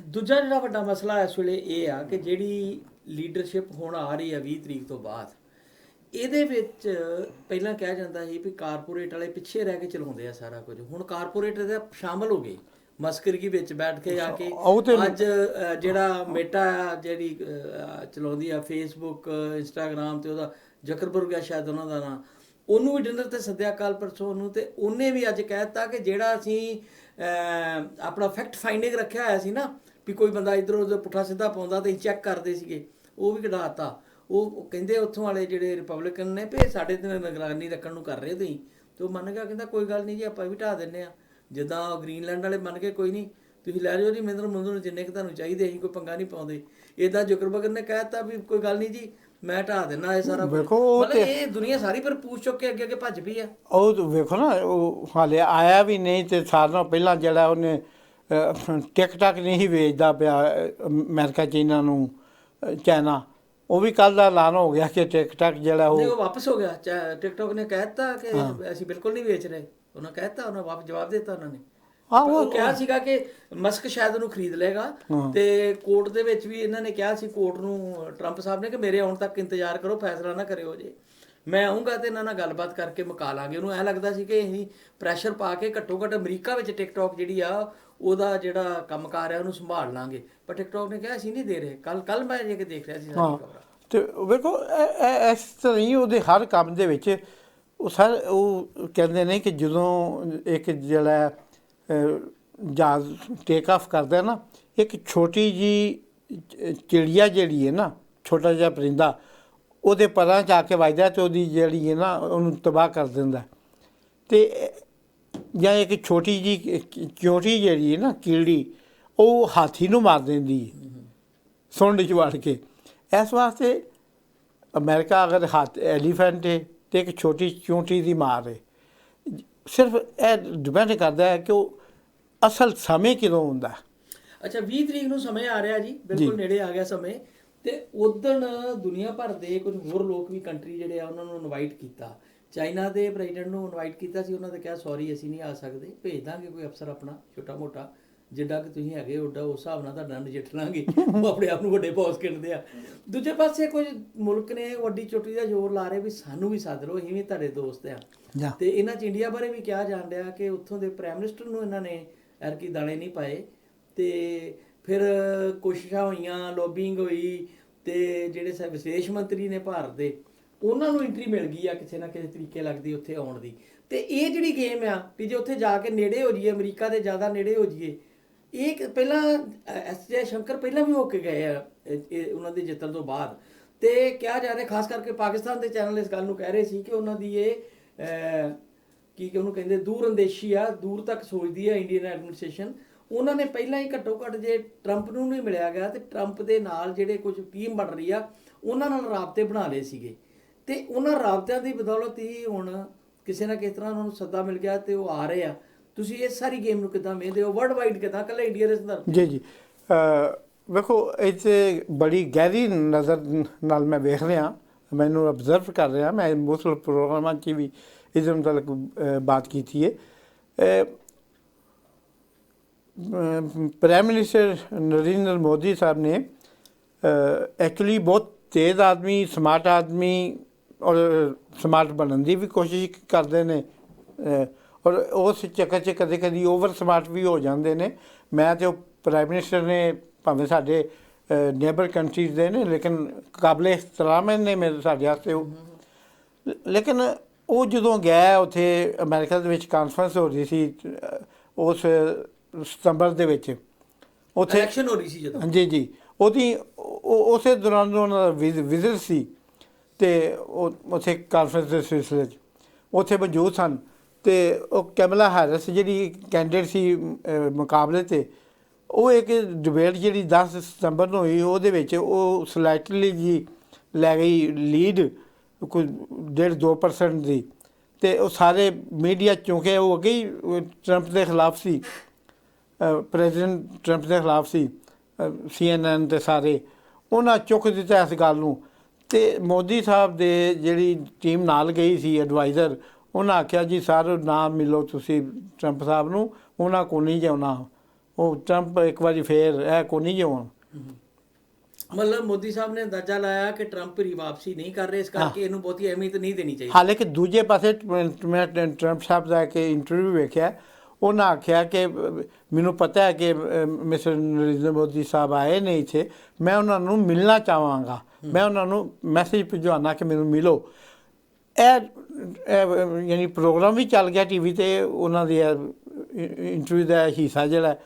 ਦੂਜਾ ਜਿਹੜਾ ਵੱਡਾ ਮਸਲਾ ਇਸ ਵੇਲੇ ਇਹ ਆ ਕਿ ਜਿਹੜੀ ਲੀਡਰਸ਼ਿਪ ਹੁਣ ਆ ਰਹੀ ਆ 20 ਤਰੀਕ ਤੋਂ ਬਾਅਦ ਇਹਦੇ ਵਿੱਚ ਪਹਿਲਾਂ ਕਿਹਾ ਜਾਂਦਾ ਸੀ ਵੀ ਕਾਰਪੋਰੇਟ ਵਾਲੇ ਪਿੱਛੇ ਰਹਿ ਕੇ ਚਲਾਉਂਦੇ ਆ ਸਾਰਾ ਕੁਝ। ਹੁਣ ਕਾਰਪੋਰੇਟ ਦੇ ਸ਼ਾਮਲ ਹੋ ਗਏ। ਮਸਕਰਗੀ ਵਿੱਚ ਬੈਠ ਕੇ ਆ ਕੇ ਅੱਜ ਜਿਹੜਾ ਮੇਟਾ ਜਿਹੜੀ ਚਲਾਉਂਦੀ ਆ ਫੇਸਬੁੱਕ ਇੰਸਟਾਗ੍ਰam ਤੇ ਉਹਦਾ ਜ਼ਕਰਬਰਗ ਆ ਸ਼ਾਇਦ ਉਹਨਾਂ ਦਾ ਨਾਂ ਉਹਨੂੰ ਵੀ ਡਿਨਰ ਤੇ ਸੱਦਿਆ ਕੱਲ ਪਰਸੋਂ ਨੂੰ ਤੇ ਉਹਨੇ ਵੀ ਅੱਜ ਕਹਿ ਦਿੱਤਾ ਕਿ ਜਿਹੜਾ ਅਸੀਂ ਆਪਣਾ ਫੈਕਟ ਫਾਈਂਡਿੰਗ ਰੱਖਿਆ ਹੋਇਆ ਸੀ ਨਾ ਵੀ ਕੋਈ ਬੰਦਾ ਇਧਰ ਉਧਰ ਪੁੱਠਾ ਸਿੱਧਾ ਪਾਉਂਦਾ ਤੇ ਚੈੱਕ ਕਰਦੇ ਸੀਗੇ ਉਹ ਵੀ ਕਢਾਤਾ ਉਹ ਕਹਿੰਦੇ ਉੱਥੋਂ ਵਾਲੇ ਜਿਹੜੇ ਰਿਪਬਲਿਕਨ ਨੇ ਵੀ ਸਾਡੇ ਤੇ ਨਿਗਰਾਨੀ ਰੱਖਣ ਨੂੰ ਕਰ ਰਹੇ ਤੁਸੀਂ। ਤੇ ਉਹ ਮੰਨ ਗਿਆ ਕਹਿੰਦਾ ਕੋਈ ਗੱਲ ਨਹੀਂ ਜੀ ਆਪਾਂ ਵੀ ਢਾ ਦਿੰਨੇ ਆ ਜਿੱਦਾਂ ਗ੍ਰੀਨਲੈਂਡ ਵਾਲੇ ਮੰਨ ਕੇ ਕੋਈ ਨਹੀਂ ਤੁਸੀਂ ਲੈ ਜਾਓ ਜੀ ਮਿੰਦਰ ਮੁੰਦਰ ਜਿੰਨੇ ਕਿ ਤੁਹਾਨੂੰ ਚਾਹੀਦੇ ਅਸੀਂ ਕੋਈ ਪੰਗਾ ਨਹੀਂ ਪਾਉਂਦੇ। ਇਦਾਂ ਜ਼ੁਕਰਬਰਗ ਨੇ ਕਹਿਤਾ ਵੀ ਕੋਈ ਗੱਲ ਨਹੀਂ ਜੀ ਮੈਂ ਢਾ ਦੇਣਾ ਇਹ ਸਾਰਾ। ਵੇਖੋ, ਮਤਲਬ ਇਹ ਦੁਨੀਆ ਸਾਰੀ ਪਰ ਪੂਛ ਚੁੱਕ ਕੇ ਅੱਗੇ ਅੱਗੇ ਭੱਜ ਪਈ ਆ। ਉਹ ਤਾਂ ਵੇਖੋ ਨਾ ਉਹ ਹਾਲੇ ਆਇਆ ਵੀ ਨਹੀਂ ਤੇ ਸਾਰਿਆਂ ਪਹਿਲਾਂ ਜਿਹੜਾ ਉਹਨੇ ਟਿਕਟਕ ਨਹੀਂ ਵੇਚਦਾ ਪਿਆ ਅਮਰੀਕਾ ਚੀਨਾ ਨੂੰ ਚਾਈਨਾ। ਉਹ ਵੀ ਕੱਲ ਦਾ ਐਲਾਨ ਹੋ ਗਿਆ ਕਿ ਟਿਕਟਕ ਜਿਹੜਾ ਨਹੀਂ ਉਹ ਉਹ ਵਾਪਸ ਹੋ ਗਿਆ। ਚਾ- ਟਿਕਟੋਕ ਨੇ ਕਹਿਤਾ ਕਿ ਅਸੀਂ ਬਿਲਕੁਲ ਨਹੀਂ ਵੇਚ ਰਹੇ। ਉਹਨਾਂ ਕਹਿਤਾ ਉਹਨਾਂ ਵਾਪਸ ਜਵਾਬ ਦਿੱਤਾ ਉਹਨਾਂ ਨੇ। ਹਾਂ, ਉਹ ਉਹ- ਕਿਹਾ ਸੀਗਾ ਕਿ ਮਸਕ ਸ਼ਾਇਦ ਉਹਨੂੰ ਖਰੀਦ ਲਏਗਾ। ਹਾਂ। ਤੇ ਕੋਰਟ ਦੇ ਵਿੱਚ ਵੀ ਇਹਨਾਂ ਨੇ ਕਿਹਾ ਸੀ ਕੋਰਟ ਨੂੰ ਟਰੰਪ ਸਾਹਿਬ ਨੇ ਕਿ ਮੇਰੇ ਆਉਣ ਤੱਕ ਇੰਤਜ਼ਾਰ ਕਰੋ ਫੈਸਲਾ ਨਾ ਕਰਿਓ ਜੇ। ਮੈਂ ਆਉਂਗਾ ਤੇ ਇਹਨਾਂ ਨਾਲ ਗੱਲਬਾਤ ਕਰਕੇ ਮੁਕਾ ਲਾਂਗੇ। ਉਹਨੂੰ ਐ ਲੱਗਦਾ ਸੀ ਕਿ ਅਸੀਂ ਪ੍ਰੈਸ਼ਰ ਪਾ ਕੇ ਘੱਟੋ ਘੱਟ ਅਮਰੀਕਾ ਵਿੱਚ ਟਿਕਟੋਕ ਜਿਹੜੀ ਆ ਉਹਦਾ ਜਿਹੜਾ ਕੰਮਕਾਰ ਆ ਉਹਨੂੰ ਸੰਭਾਲ ਲਾਂਗੇ। ਪਰ ਟਿਕਟੋਕ ਨੇ ਕਿਹਾ ਅਸੀਂ ਨਹੀਂ ਦੇ ਰਹੇ। ਕੱਲ ਕੱਲ ਮੈਂ ਜੇ ਕਿ ਦੇਖ ਰਿਹਾ ਸੀ ਸਾਰੀ ਹਾਂ। ਖਬਰਾਂ। ਤੇ ਵੇਖੋ ਇਸ ਤਰ੍ਹਾਂ ਹੀ ਉਹਦੇ ਹਰ ਕੰਮ ਦੇ ਵਿੱਚ ਉਹ ਸਰ ਉਹ ਕਹਿੰਦੇ ਨੇ ਕਿ ਜਦੋਂ ਇੱਕ ਜਿਹੜਾ ਜਹਾਜ਼ ਟੇਕ ਆਫ ਕਰਦਾ ਹੈ ਨਾ ਇੱਕ ਛੋਟੀ ਜੀ ਚਿੜੀਆ ਜਿਹੜੀ ਹੈ ਨਾ ਛੋਟਾ ਜਿਹਾ ਪਰਿੰਦਾ ਉਹਦੇ ਪਰਾਂ ਚ ਆ ਕੇ ਵੱਜਦਾ ਤੇ ਉਹਦੀ ਜਿਹੜੀ ਹੈ ਨਾ ਉਹਨੂੰ ਤਬਾਹ ਕਰ ਦਿੰਦਾ। ਤੇ ਜਾਂ ਇੱਕ ਛੋਟੀ ਜੀ ਚਿਉਟੀ ਜਿਹੜੀ ਹੈ ਨਾ ਕੀੜੀ ਉਹ ਹਾਥੀ ਨੂੰ ਮਾਰ ਦਿੰਦੀ ਹੈ। ਸੁੰਡ ਚ ਵੜ ਕੇ। ਇਸ ਵਾਸਤੇ ਅਮਰੀਕਾ ਅਗਰ ਹੱਥ ਐਲੀਫੈਂਟ ਹੈ ਤੇ ਇੱਕ ਛੋਟੀ ਚੂੰਟੀ ਦੀ ਮਾਰ ਹੈ। ਸਿਰਫ ਇਹ ਡਿਪੈਂਡ ਕਰਦਾ ਹੈ ਕਿ ਉਹ ਅਸਲ ਸਮੇਂ ਕਿਦੋਂ ਹੁੰਦਾ। ਅੱਛਾ 20 ਤਰੀਕ ਨੂੰ ਸਮੇਂ ਆ ਰਿਹਾ ਜੀ। ਬਿਲਕੁਲ ਨੇੜੇ ਆ ਗਿਆ ਸਮੇਂ। ਤੇ ਉਦਣ ਦੁਨੀਆ ਭਰ ਦੇ ਕੁਝ ਹੋਰ ਲੋਕ ਵੀ ਕੰਟਰੀ ਜਿਹੜੇ ਆ ਉਹਨਾਂ ਨੂੰ ਇਨਵਾਈਟ ਕੀਤਾ। ਚਾਈਨਾ ਦੇ ਪ੍ਰੈਜ਼ੀਡੈਂਟ ਨੂੰ ਇਨਵਾਈਟ ਕੀਤਾ ਸੀ ਉਹਨਾਂ ਨੇ ਕਿਹਾ ਸੌਰੀ ਅਸੀਂ ਨਹੀਂ ਆ ਸਕਦੇ। ਭੇਜ ਦਾਂਗੇ ਕੋਈ ਅਫਸਰ ਆਪਣਾ ਛੋਟਾ ਮੋਟਾ। ਜਿੱਡਾ ਕਿ ਤੁਸੀਂ ਹੈਗੇ ਓਡਾ ਉਸ ਹਿਸਾਬ ਨਾਲ ਤੁਹਾਡਾ ਨਜਿੱਠ ਲਾਂਗੇ। ਉਹ ਆਪਣੇ ਆਪ ਨੂੰ ਵੱਡੇ ਬੌਸ ਕਹਿੰਦੇ ਆ। ਦੂਜੇ ਪਾਸੇ ਕੁਝ ਮੁਲਕ ਨੇ ਵੱਡੀ ਚੋਟੀ ਦਾ ਜ਼ੋਰ ਲਾ ਰਹੇ ਵੀ ਸਾਨੂੰ ਵੀ ਸੱਦ ਲਓ ਅਸੀਂ ਵੀ ਤੁਹਾਡੇ ਦੋਸਤ ਆ। ਤੇ ਇਹਨਾਂ ਚ ਇੰਡੀਆ ਬਾਰੇ ਵੀ ਕਿਹਾ ਜਾਣ ਰਿਹਾ ਕਿ ਉੱਥੋਂ ਦੇ ਪ੍ਰਾਈਮ ਮਿਨਿਸਟਰ ਨੂੰ ਇਹਨਾਂ ਨੇ ਐਰਕੀ ਦਾਣੇ ਨਹੀਂ ਪਾਏ। ਤੇ ਫਿਰ ਕੋਸ਼ਿਸ਼ਾਂ ਹੋਈਆਂ ਲੌਬਿੰਗ ਹੋਈ ਤੇ ਜਿਹੜੇ ਸ- ਵਿਦੇਸ਼ ਮੰਤਰੀ ਨੇ ਭਾਰਤ ਦੇ ਉਹਨਾਂ ਨੂੰ ਐਂਟਰੀ ਮਿਲ ਗਈ ਆ ਕਿਸੇ ਨਾ ਕਿਸੇ ਤਰੀਕੇ ਲੱਗਦੀ ਉੱਥੇ ਆਉਣ ਦੀ। ਤੇ ਇਹ ਜਿਹੜੀ ਗੇਮ ਆ ਵੀ ਜੇ ਉੱਥੇ ਜਾ ਕੇ ਨੇੜੇ ਹੋ ਜਾਈਏ, ਅਮਰੀਕਾ ਦੇ ਜ਼ਿਆਦਾ ਨੇੜੇ ਹੋ ਜਾਈਏ, ਇਹ ਪਹਿਲਾਂ ਐਸ ਜੇ ਸ਼ੰਕਰ ਪਹਿਲਾਂ ਵੀ ਹੋ ਕੇ ਗਏ ਆ, ਇਹ- ਉਹਨਾਂ ਦੇ ਜਿੱਤਣ ਤੋਂ ਬਾਅਦ। ਤੇ ਕਿਹਾ ਜਾ ਰਿਹਾ, ਖਾਸ ਕਰਕੇ ਪਾਕਿਸਤਾਨ ਦੇ ਚੈਨਲ ਇਸ ਗੱਲ ਨੂੰ ਕਹਿ ਰਹੇ ਸੀ ਕਿ ਉਹਨਾਂ ਦੀ ਇਹ ਕੀ ਕਿ ਉਹਨੂੰ ਕਹਿੰਦੇ ਦੂਰ ਅੰਦੇਸ਼ੀ ਆ, ਦੂਰ ਤੱਕ ਸੋਚਦੀ ਆ ਇੰਡੀਅਨ ਐਡਮਿਨਿਸਟ੍ਰੇਸ਼ਨ ਉਹਨਾਂ ਨੇ ਪਹਿਲਾਂ ਹੀ ਘੱਟੋ ਘੱਟ ਜੇ ਟਰੰਪ ਨੂੰ ਨਹੀਂ ਮਿਲਿਆ ਗਿਆ ਤੇ ਟਰੰਪ ਦੇ ਨਾਲ ਜਿਹੜੇ ਕੁਝ ਟੀਮ ਬਣ ਰਹੀ ਆ, ਉਹਨਾਂ ਨਾਲ ਰਾਬਤੇ ਬਣਾ ਲਏ ਸੀਗੇ। ਤੇ ਉਹਨਾਂ ਰਾਬਤਿਆਂ ਦੀ ਬਦੌਲਤ ਹੀ ਹੁਣ ਕਿਸੇ ਨਾ ਕਿਸੇ ਤਰ੍ਹਾਂ ਉਹਨਾਂ ਨੂੰ ਸੱਦਾ ਮਿਲ ਗਿਆ ਤੇ ਉਹ ਆ ਰਹੇ ਆ। ਤੁਸੀਂ ਇਹ ਸਾਰੀ ਗੇਮ ਨੂੰ ਕਿਦਾਂ ਵੇਖਦੇ ਹੋ? ਵਰਲਡ ਵਾਈਡ ਕਿਦਾਂ? ਕੱਲੇ ਇੰਡੀਆ ਦੇ ਸੰਦਰਭ ਜੀ ਜੀ। ਅ, ਵੇਖੋ ਇੱਥੇ ਬੜੀ ਗਹਿਰੀ ਨਜ਼ਰ ਨਾਲ ਮੈਂ ਵੇਖ ਰਿਹਾ। ਮੈਨੂੰ ਅਬਜ਼ਰਵ ਕਰ ਰਿਹਾ। ਮੈਂ ਮੁਸਲ ਪ੍ਰੋਗਰਾਮਾਂ 'ਚ ਵੀ ਇਸ ਮੁਤਲਕ ਬਾਤ ਕੀਤੀ ਹੈ। ਅ, ਪ੍ਰਾਈਮ ਮਿਨਿਸਟਰ ਨਰਿੰਦਰ ਮੋਦੀ ਸਾਹਿਬ ਨੇ ਐਕਚੁਅਲੀ ਬਹੁਤ ਤੇਜ਼ ਆਦਮੀ ਸਮਾਰਟ ਆਦਮੀ ਔਰ ਸਮਾਰਟ ਬਣਨ ਦੀ ਵੀ ਕੋਸ਼ਿਸ਼ ਕਰਦੇ ਨੇ। ਔਰ ਉਸ ਚੱਕਰ 'ਚ ਕਦੇ ਕਦੀ ਓਵਰ ਸਮਾਰਟ ਵੀ ਹੋ ਜਾਂਦੇ ਨੇ। ਮੈਂ ਤੇ ਉਹ ਪ੍ਰਾਈਮ ਮਿਨਿਸਟਰ ਨੇ ਭਾਵੇਂ ਸਾਡੇ ਨੇਬਰ ਕੰਟਰੀਜ਼ ਦੇ ਨੇ ਲੇਕਿਨ ਕਾਬਲੇ ਇਖਤਰਾਮ ਨੇ ਮੇਰੇ ਸਾਡੇ ਵਾਸਤੇ ਉਹ। ਲੇਕਿਨ ਉਹ ਜਦੋਂ ਗਿਆ ਉੱਥੇ ਅਮਰੀਕਾ ਦੇ ਵਿੱਚ ਕਾਨਫਰੰਸ ਹੋ ਰਹੀ ਸੀ ਉਸ ਸਤੰਬਰ ਦੇ ਵਿੱਚ। ਉੱਥੇ ਇਲੈਕਸ਼ਨ ਹੋ ਰਹੀ ਸੀ ਜਦੋਂ। ਜੀ ਜੀ। ਉਹਦੀ ਉਹ- ਉਸੇ ਦੌਰਾਨ ਉਹਨਾਂ ਦਾ ਵਿਜ਼ਿਟ ਸੀ। ਤੇ ਉਹ ਉੱਥੇ ਕਾਨਫਰੰਸ ਦੇ ਸਿਲਸਿਲੇ 'ਚ। ਉੱਥੇ ਮੌਜੂਦ ਸਨ ਤੇ ਉਹ ਕੈਮਲਾ ਹੈਰਿਸ ਜਿਹੜੀ ਕੈਂਡੀਡੇਟ ਸੀ ਮੁਕਾਬਲੇ ਤੇ, ਉਹ ਇੱਕ ਡਿਬੇਟ ਜਿਹੜੀ 10 ਸਤੰਬਰ ਨੂੰ ਹੋਈ, ਉਹਦੇ ਵਿੱਚ ਉਹ ਸਲਾਈਟਲੀ ਜੀ ਲੈ ਗਈ ਲੀਡ ਕੋਈ 1.5-2% ਦੀ ਤੇ ਉਹ ਸਾਰੇ ਮੀਡੀਆ ਚੁੰਕੇ ਉਹ ਅੱਗੇ ਹੀ ਟਰੰਪ ਦੇ ਖਿਲਾਫ ਸੀ। ਪ੍ਰੈਜ਼ੀਡੈਂਟ ਟਰੰਪ ਦੇ ਖਿਲਾਫ ਸੀ ਸੀਐਨਐਨ ਤੇ ਸਾਰੇ। ਉਹਨਾਂ ਚੁੱਕ ਦਿੱਤਾ ਇਸ ਗੱਲ ਨੂੰ। ਤੇ ਮੋਦੀ ਸਾਹਿਬ ਦੇ ਜਿਹੜੀ ਟੀਮ ਨਾਲ ਗਈ ਸੀ ਐਡਵਾਈਜ਼ਰ ਉਹਨਾਂ ਆਖਿਆ ਜੀ ਸਰ ਨਾ ਮਿਲੋ ਤੁਸੀਂ ਟਰੰਪ ਸਾਹਿਬ ਨੂੰ ਉਹਨਾਂ ਕੋ ਨਹੀਂ ਜਾਣਾ ਉਹ ਟਰੰਪ ਇੱਕ ਵਾਰੀ ਫੇਰ ਇਹ ਕੋ ਨਹੀਂ ਜਾਉਣ। ਮਤਲਬ ਮੋਦੀ ਸਾਹਿਬ ਨੇ ਅੰਦਾਜ਼ਾ ਲਾਇਆ ਕਿ ਟਰੰਪ ਦੀ ਵਾਪਸੀ ਨਹੀਂ ਕਰ ਰਹੇ ਇਸ ਕਰਕੇ ਇਹਨੂੰ ਬਹੁਤੀ ਅਹਿਮੀਅਤ ਨਹੀਂ ਦੇਣੀ ਚਾਹੀਦੀ। ਹਾਲਾਂਕਿ ਦੂਜੇ ਪਾਸੇ ਮੈਂ ਟਰੰਪ ਸਾਹਿਬ ਦਾ ਇੱਕ ਇੰਟਰਵਿਊ ਵੇਖਿਆ। ਉਹਨਾਂ ਆਖਿਆ ਕਿ ਮੈਨੂੰ ਪਤਾ ਹੈ ਕਿ ਮਿਸਟਰ ਨਰਿੰਦਰ ਮੋਦੀ ਸਾਹਿਬ ਆਏ ਨੇ ਇੱਥੇ। ਮੈਂ ਉਹਨਾਂ ਨੂੰ ਮਿਲਣਾ ਚਾਹਾਂਗਾ। ਮੈਂ ਉਹਨਾਂ ਨੂੰ ਮੈਸੇਜ ਭਿਜਵਾਉਣਾ ਕਿ ਮੈਨੂੰ ਮਿਲੋ। ਇਹ ਇਹ, ਯਾਨੀ ਪ੍ਰੋਗਰਾਮ ਵੀ ਚੱਲ ਗਿਆ ਟੀਵੀ ਤੇ ਉਹਨਾਂ ਦੀ ਇੰਟਰਵਿਊ ਦਾ ਹਿੱਸਾ ਜਿਹੜਾ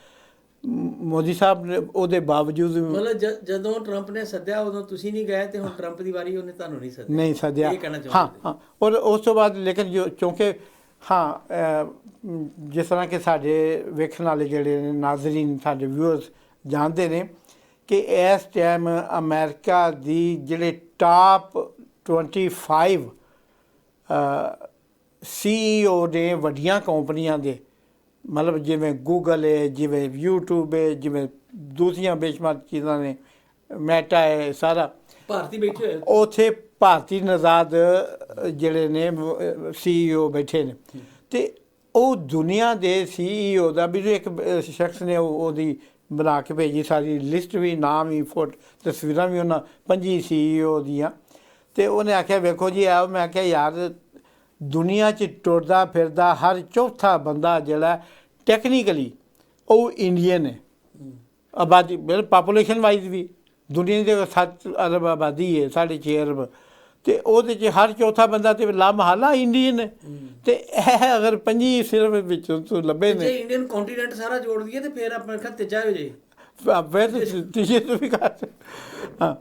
ਮੋਦੀ ਸਾਹਿਬ ਨੇ ਉਹਦੇ ਬਾਵਜੂਦ ਮਤਲਬ ਜਦੋਂ ਟਰੰਪ ਨੇ ਸੱਦਿਆ ਉਦੋਂ ਤੁਸੀਂ ਨਹੀਂ ਗਏ ਤੇ ਹੁਣ ਟਰੰਪ ਦੀ ਵਾਰੀ ਉਹਨੇ ਤੁਹਾਨੂੰ ਨਹੀਂ ਸੱਦਿਆ। ਨਹੀਂ ਸੱਦਿਆ। ਇਹ ਕਹਿਣਾ ਚਾਹੁੰਦੇ ਹਾਂ ਹਾਂ। ਔਰ ਉਸ ਤੋਂ ਬਾਅਦ ਲੇਕਿਨ ਜੋ ਕਿਉਂਕਿ ਹਾਂ ਜਿਸ ਤਰ੍ਹਾਂ ਕਿ ਸਾਡੇ ਵੇਖਣ ਵਾਲੇ ਜਿਹੜੇ ਨੇ ਨਾਜ਼ਰੀਨ ਸਾਡੇ ਵਿਊਅਰਸ ਜਾਣਦੇ ਨੇ ਕਿ ਇਸ ਟਾਈਮ ਅਮਰੀਕਾ ਦੀ ਜਿਹੜੇ ਟਾਪ 25 ਸੀਈਓ ਨੇ ਵੱਡੀਆਂ ਕੰਪਨੀਆਂ ਦੇ ਮਤਲਬ ਜਿਵੇਂ ਗੂਗਲ ਹੈ ਜਿਵੇਂ YouTube ਹੈ ਜਿਵੇਂ ਦੂਸਰੀਆਂ ਬੇਸ਼ਮਾਰ ਚੀਜ਼ਾਂ ਨੇ ਮੈਟਾ ਹੈ ਸਾਰਾ। ਭਾਰਤੀ ਬੈਠੇ ਹੋਏ ਉਥੇ ਭਾਰਤੀ ਨਜ਼ਾਦ ਜਿਹੜੇ ਨੇ ਸੀਈਓ ਬੈਠੇ ਨੇ। ਤੇ ਉਹ ਦੁਨੀਆ ਦੇ ਸੀਈਓ ਦਾ ਵੀ ਇੱਕ ਸ਼ਖਸ ਨੇ ਉਹ- ਉਹਦੀ ਬਣਾ ਕੇ ਭੇਜੀ, ਸਾਰੀ ਲਿਸਟ ਵੀ, ਨਾਮ ਵੀ, ਫੋਟ, ਤਸਵੀਰਾਂ ਵੀ ਉਹਨਾਂ, ਪੰਜੀ ਸੀਈਓ ਦੀਆਂ। ਤੇ ਉਹਨੇ ਆਖਿਆ, ਵੇਖੋ ਜੀ ਆ ਮੈਂ ਕਿਹਾ, ਯਾਰ, ਦੁਨੀਆ 'ਚ ਟੁਰਦਾ ਫਿਰਦਾ ਹਰ ਚੌਥਾ ਬੰਦਾ ਜਿਹੜਾ ਟੈਕਨੀਕਲੀ ਉਹ ਇੰਡੀਅਨ ਹੈ। ਆਬਾਦੀ, ਬਿਲ ਪਾਪੂਲੇਸ਼ਨ ਵਾਈਜ਼ ਵੀ। ਦੁਨੀਆ ਦੇ 7 ਅਰਬ ਆਬਾਦੀ ਹੈ, ਸਾਢੇ ਛੇ ਅਰਬ ਤੇ ਉਹਦੇ ਚ ਹਰ ਚੌਥਾ ਬੰਦਾ ਤੇ ਲਾ ਮਹੱਲਾ ਇੰਡੀਅਨ ਹੈ। ਤੇ ਇਹ ਅਗਰ ਪੰਜੀ ਸਿਰਫ ਵਿੱਚੋਂ ਤੋਂ ਲੱਭੇ ਜੇ ਨੇ। ਇੰਡੀਅਨ ਕੰਟੀਨੈਂਟ ਸਾਰਾ ਜੋੜ ਦਈਏ ਤੇ ਫਿਰ ਆਪਣੇ ਖਾ ਤੀਜਾ ਹੋ ਜੇ। ਫਿਰ ਤੀਜੇ ਤੋਂ ਵੀ ਕਰ ਹਾਂ।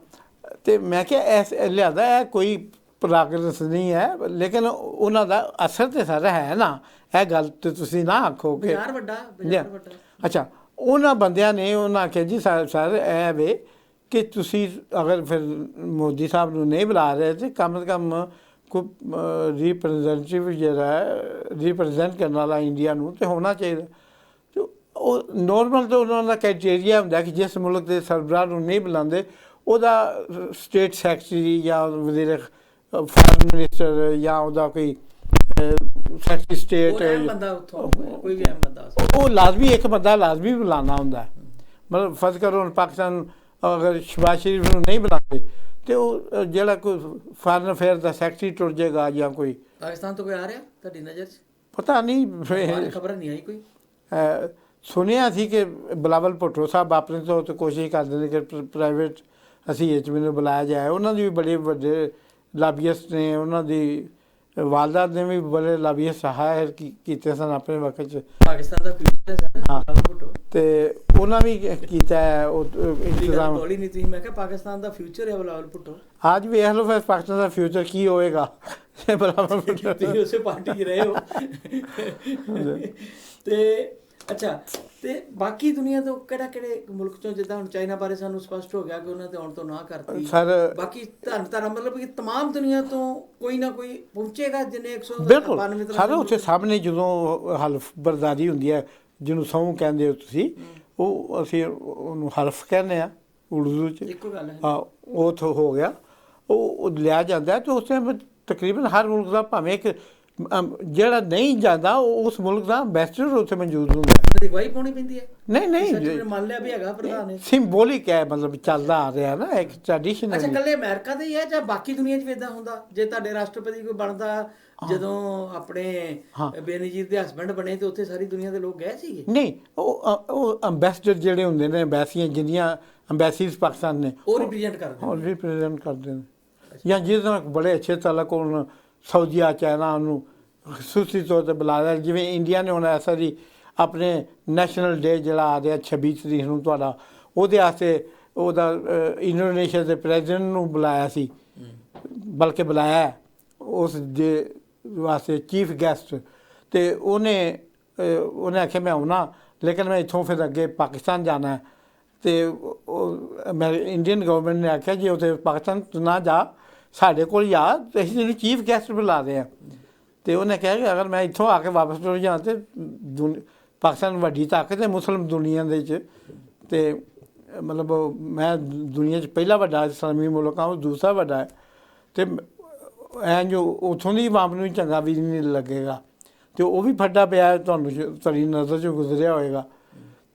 ਤੇ ਮੈਂ ਕਿਹਾ ਐਸ ਲਿਆਦਾ ਇਹ ਕੋਈ ਪ੍ਰੋਗਰੈਸ ਨਹੀਂ ਹੈ ਲੇਕਿਨ ਉਹਨਾਂ ਦਾ ਅਸਰ ਤੇ ਸਾਰਾ ਹੈ ਨਾ। ਇਹ ਗੱਲ ਤੇ ਤੁਸੀਂ ਨਾ ਆਖੋ ਕਿ ਬਾਜ਼ਾਰ ਵੱਡਾ ਅੱਛਾ ਉਹਨਾਂ ਬੰਦਿਆਂ ਨੇ ਉਹਨਾਂ ਆਖਿਆ ਜੀ ਸਰ ਸਰ ਇਹ ਵੇ ਕਿ ਤੁਸੀਂ ਅਗਰ ਫਿਰ ਮੋਦੀ ਸਾਹਿਬ ਨੂੰ ਨਹੀਂ ਬੁਲਾ ਰਹੇ ਤੇ ਕਮ ਸੇ ਕਮ ਕੋ ਰਿਪਰੈਜ਼ੈਂਟੇਟਿਵ ਜਿਹੜਾ ਹੈ ਰਿਪਰੈਜ਼ੈਂਟ ਕਰਨ ਵਾਲਾ ਇੰਡੀਆ ਨੂੰ ਤੇ ਹੋਣਾ ਚਾਹੀਦਾ ਉਹ ਨਾਰਮਲ ਤਾਂ ਉਹਨਾਂ ਦਾ ਕ੍ਰਾਈਟੇਰੀਆ ਹੁੰਦਾ ਕਿ ਜਿਸ ਮੁਲਕ ਦੇ ਸਰਬਰਾਹ ਨੂੰ ਨਹੀਂ ਬੁਲਾਉਂਦੇ ਉਹਦਾ ਸਟੇਟ ਸੈਕਟਰੀ ਜਾਂ ਵਜ਼ੀਰ ਫਾਰਨ ਮਿਨਿਸਟਰ ਜਾਂ ਉਹਦਾ ਕੋਈ ਸੈਕਟਰੀ ਸਟੇਟ ਕੋਈ ਵੀ ਬੰਦਾ ਉਹ ਲਾਜ਼ਮੀ ਇੱਕ ਬੰਦਾ ਲਾਜ਼ਮੀ ਬੁਲਾਉਣਾ ਹੁੰਦਾ। ਮਤਲਬ ਫਰਜ਼ ਕਰੋ ਹੁਣ ਪਾਕਿਸਤਾਨ ਅਗਰ ਸ਼ਬਾਜ਼ ਸ਼ਰੀਫ ਨੂੰ ਨਹੀਂ ਬੁਲਾਉਂਦੇ ਤੇ ਉਹ ਜਿਹੜਾ ਕੋਈ ਫਾਰਨ ਅਫੇਅਰ ਦਾ ਸੈਕਟਰੀ ਟੁਰ ਜਾਏਗਾ ਜਾਂ ਕੋਈ। ਪਾਕਿਸਤਾਨ ਤੋਂ ਕੋਈ ਆ ਰਿਹਾ? ਤੁਹਾਡੀ ਨਜ਼ਰ 'ਚ? ਪਤਾ ਨਹੀਂ ਖਬਰ ਨਹੀਂ ਆਈ ਕੋਈ? ਸੁਣਿਆ ਸੀ ਕਿ ਬਲਾਵਲ ਭੁੱਟੋ ਸਾਹਿਬ ਆਪਣੇ ਤੋਂ ਤੇ ਕੋਸ਼ਿਸ਼ ਕਰਦੇ ਨੇ ਕਿ ਪ੍ਰਾਈਵੇਟ ਅਸੀਂ ਇਹ 'ਚ ਮੈਨੂੰ ਬੁਲਾਇਆ ਜਾਏ। ਉਹਨਾਂ ਦੀ ਵੀ ਬੜੇ ਵੱਡੇ ਲਾਬੀਅਸਟ ਨੇ ਉਹਨਾਂ ਦੀ ਵਾਲਦਾ ਨੇ ਵੀ ਬੜੇ ਲਾਬੀਅਸਟ ਹਾਇਰ ਕੀਤੇ ਸਨ ਆਪਣੇ ਵਕਤ 'ਚ। ਪਾਕਿਸਤਾਨ ਦਾ ਹੈ ਸਾਰਾ ਹਾਂ। ਭੁੱਟੋ ਤੇ ਉਹਨਾਂ ਵੀ ਕੀਤਾ ਹੈ ਉਹ ਇੰਤਜ਼ਾਮ। ਬੋਲੀ ਨਹੀਂ ਤੁਸੀਂ ਮੈਂ ਕਿਹਾ ਪਾਕਿਸਤਾਨ ਦਾ ਫਿਊਚਰ ਹੈ ਬਲਾਵਲ ਭੁੱਟੋ। ਅੱਜ ਵੇਖ ਲਓ ਫਿਰ ਪਾਕਿਸਤਾਨ ਦਾ ਫਿਊਚਰ ਕੀ ਹੋਏਗਾ। ਇਹ ਬਰਾਬਰ ਤੁਸੀਂ ਉਸੇ ਪਾਰਟੀ 'ਚ ਰਹੇ ਹੋ। ਤੇ ਅੱਛਾ ਤੇ ਬਾਕੀ ਦੁਨੀਆ ਤੋਂ ਕਿਹੜਾ ਕਿਹੜੇ ਮੁਲਕ ਚੋਂ ਜਿੱਦਾਂ ਹੁਣ ਚਾਈਨਾ ਬਾਰੇ ਸਾਨੂੰ ਸਪਸ਼ਟ ਹੋ ਗਿਆ ਕਿ ਉਹਨਾਂ ਤੇ ਆਉਣ ਤੋਂ ਨਾ ਕਰਤੀ ਸਰ ਬਾਕੀ ਧਰਨ ਧਰਨ ਮਤਲਬ ਕਿ तमाम ਦੁਨੀਆ ਤੋਂ ਕੋਈ ਨਾ ਕੋਈ ਪਹੁੰਚੇਗਾ ਜਿੰਨੇ 192 ਬਿਲਕੁਲ ਤਰ੍ਹਾਂ ਸਾਰੇ ਦੇ ਉੱਥੇ ਸਾਹਮਣੇ ਜਦੋਂ ਹਲਫ ਬਰਦਾਰੀ ਹੁੰਦੀ ਹੈ ਜਿਹਨੂੰ ਸਹੁੰ ਕਹਿੰਦੇ ਹੋ ਤੁਸੀਂ ਉਹ ਅਸੀਂ ਉਹਨੂੰ ਹਲਫ ਕਹਿੰਦੇ ਆ ਉਰਦੂ ਚ ਇੱਕੋ ਗੱਲ ਹੈ ਹਾਂ ਉਹ ਤੋਂ ਹੋ ਗਿਆ ਉਹ ਉਹ ਲਿਆ ਜਾਂਦਾ ਹੈ ਤੇ ਉਸ ਟਾਈਮ ਤਕਰੀਬਨ ਹਰ ਮੁਲਕ ਦਾ ਭਾਵੇਂ ਇੱਕ ਅਮ, ਜਿਹੜਾ ਨਹੀਂ ਜਾਂਦਾ ਉਹ ਉਸ ਮੁਲਕ ਦਾ ਐਮਬੈਸਡਰ ਉੱਥੇ ਮੌਜੂਦ ਹੁੰਦਾ। ਗਵਾਹੀ ਪਾਉਣੀ ਪੈਂਦੀ ਹੈ? ਨਹੀਂ ਨਹੀਂ ਮੰਨ ਲਿਆ ਵੀ ਹੈਗਾ ਪ੍ਰਧਾਨ ਸਿੰਬੋਲਿਕ ਹੈ ਮਤਲਬ ਚੱਲਦਾ ਆ ਰਿਹਾ ਨਾ ਇੱਕ ਅੱਛਾ ਟ੍ਰੈਡੀਸ਼ਨਲ ਕੱਲੇ ਅਮਰੀਕਾ ਦੇ ਹੀ ਹੈ ਜਾਂ ਬਾਕੀ ਦੁਨੀਆ 'ਚ ਵੀ ਇਦਾਂ ਹੁੰਦਾ? ਜੇ ਤੁਹਾਡੇ ਰਾਸ਼ਟਰਪਤੀ ਕੋਈ ਬਣਦਾ ਜਦੋਂ ਆਪਣੇ। ਬੇਨਜ਼ੀਰ ਦੇ ਹਸਬੰਡ ਬਣੇ ਤੇ ਉੱਥੇ ਸਾਰੀ ਦੁਨੀਆ ਦੇ ਲੋਕ ਗਏ ਸੀਗੇ? ਨਹੀਂ ਉਹ ਉਹ ਐਮਬੈਸਡਰ ਜਿਹੜੇ ਹੁੰਦੇ ਨੇ ਐਮਬੈਸੀਆਂ ਜਿੰਨੀਆਂ ਐਮਬੈਸੀਜ਼ ਪਾਕਿਸਤਾਨ ਨੇ ਉਹ ਰਿਪਰੈਜ਼ੈਂਟ ਕਰਦੇ ਉਹ ਰਿਪਰੈਜ਼ੈਂਟ ਕਰਦੇ ਨੇ। ਜਾਂ ਜਿਹਦੇ ਨਾਲ ਬੜੇ ਅੱਛੇ ਤਾਲਕ ਹੋਣ ਸਾਊਦੀਆ ਚਾਈਨਾ ਨੂੰ ਖਸੂਸੀ ਤੌਰ ਤੇ ਬੁਲਾਇਆ ਜਿਵੇਂ ਇੰਡੀਆ ਨੇ ਹੁਣ ਐਸਾ ਜੀ ਆਪਣੇ ਨੈਸ਼ਨਲ ਡੇ ਜਿਹੜਾ ਆ ਰਿਹਾ 26 ਤਰੀਕ ਨੂੰ ਤੁਹਾਡਾ, ਉਹਦੇ ਵਾਸਤੇ ਉਹਦਾ ਇੰਡੋਨੇਸ਼ੀਆ ਦੇ ਪ੍ਰੈਜ਼ੀਡੈਂਟ ਨੂੰ ਬੁਲਾਇਆ ਸੀ। ਬਲਕਿ ਬੁਲਾਇਆ ਉਸ ਦੇ ਵਾਸਤੇ ਚੀਫ ਗੈਸਟ। ਤੇ ਉਹਨੇ ਉਹਨੇ ਆਖਿਆ, ਮੈਂ ਆਉਣਾ, ਲੇਕਿਨ ਮੈਂ ਇੱਥੋਂ ਫਿਰ ਅੱਗੇ ਪਾਕਿਸਤਾਨ ਜਾਣਾ ਹੈ। ਤੇ ਮੈਂ, ਇੰਡੀਅਨ ਗਵਰਨਮੈਂਟ ਨੇ ਆਖਿਆ, ਜੇ ਉਥੇ ਪਾਕਿਸਤਾਨ ਨਾ ਜਾ ਸਾਡੇ ਕੋਲ ਆ, ਤੇ ਅਸੀਂ ਤੈਨੂੰ ਚੀਫ ਗੈਸਟ ਬੁਲਾ ਰਹੇ ਆ ਤੇ ਉਹਨੇ ਕਿਹਾ ਕਿ ਅਗਰ ਮੈਂ ਇੱਥੋਂ ਆ ਕੇ ਵਾਪਸ ਤੁਰ ਜਾਂ ਤੇ ਦੁਨ- ਪਾਕਿਸਤਾਨ ਵੱਡੀ ਤਾਕਤ ਹੈ ਮੁਸਲਮ ਦੁਨੀਆ ਦੇ ਵਿੱਚ। ਤੇ ਮਤਲਬ ਮੈਂ ਦੁਨੀਆ 'ਚ ਪਹਿਲਾ ਵੱਡਾ ਇਸਲਾਮੀ ਮੁਲਕ ਹਾਂ, ਉਹ ਦੂਸਰਾ ਵੱਡਾ ਹੈ। ਤੇ ਐਂ ਜੋ ਉਥੋਂ ਦੀ ਆਵਾਮ ਨੂੰ ਚੰਗਾ ਵੀ ਨਹੀਂ ਲੱਗੇਗਾ। ਤੇ ਉਹ ਵੀ ਫੱਡਾ ਪਿਆ ਤੁਹਾਨੂੰ ਜ- ਤੁਹਾਡੀ ਨਜ਼ਰ 'ਚ ਗੁਜ਼ਰਿਆ ਹੋਏਗਾ।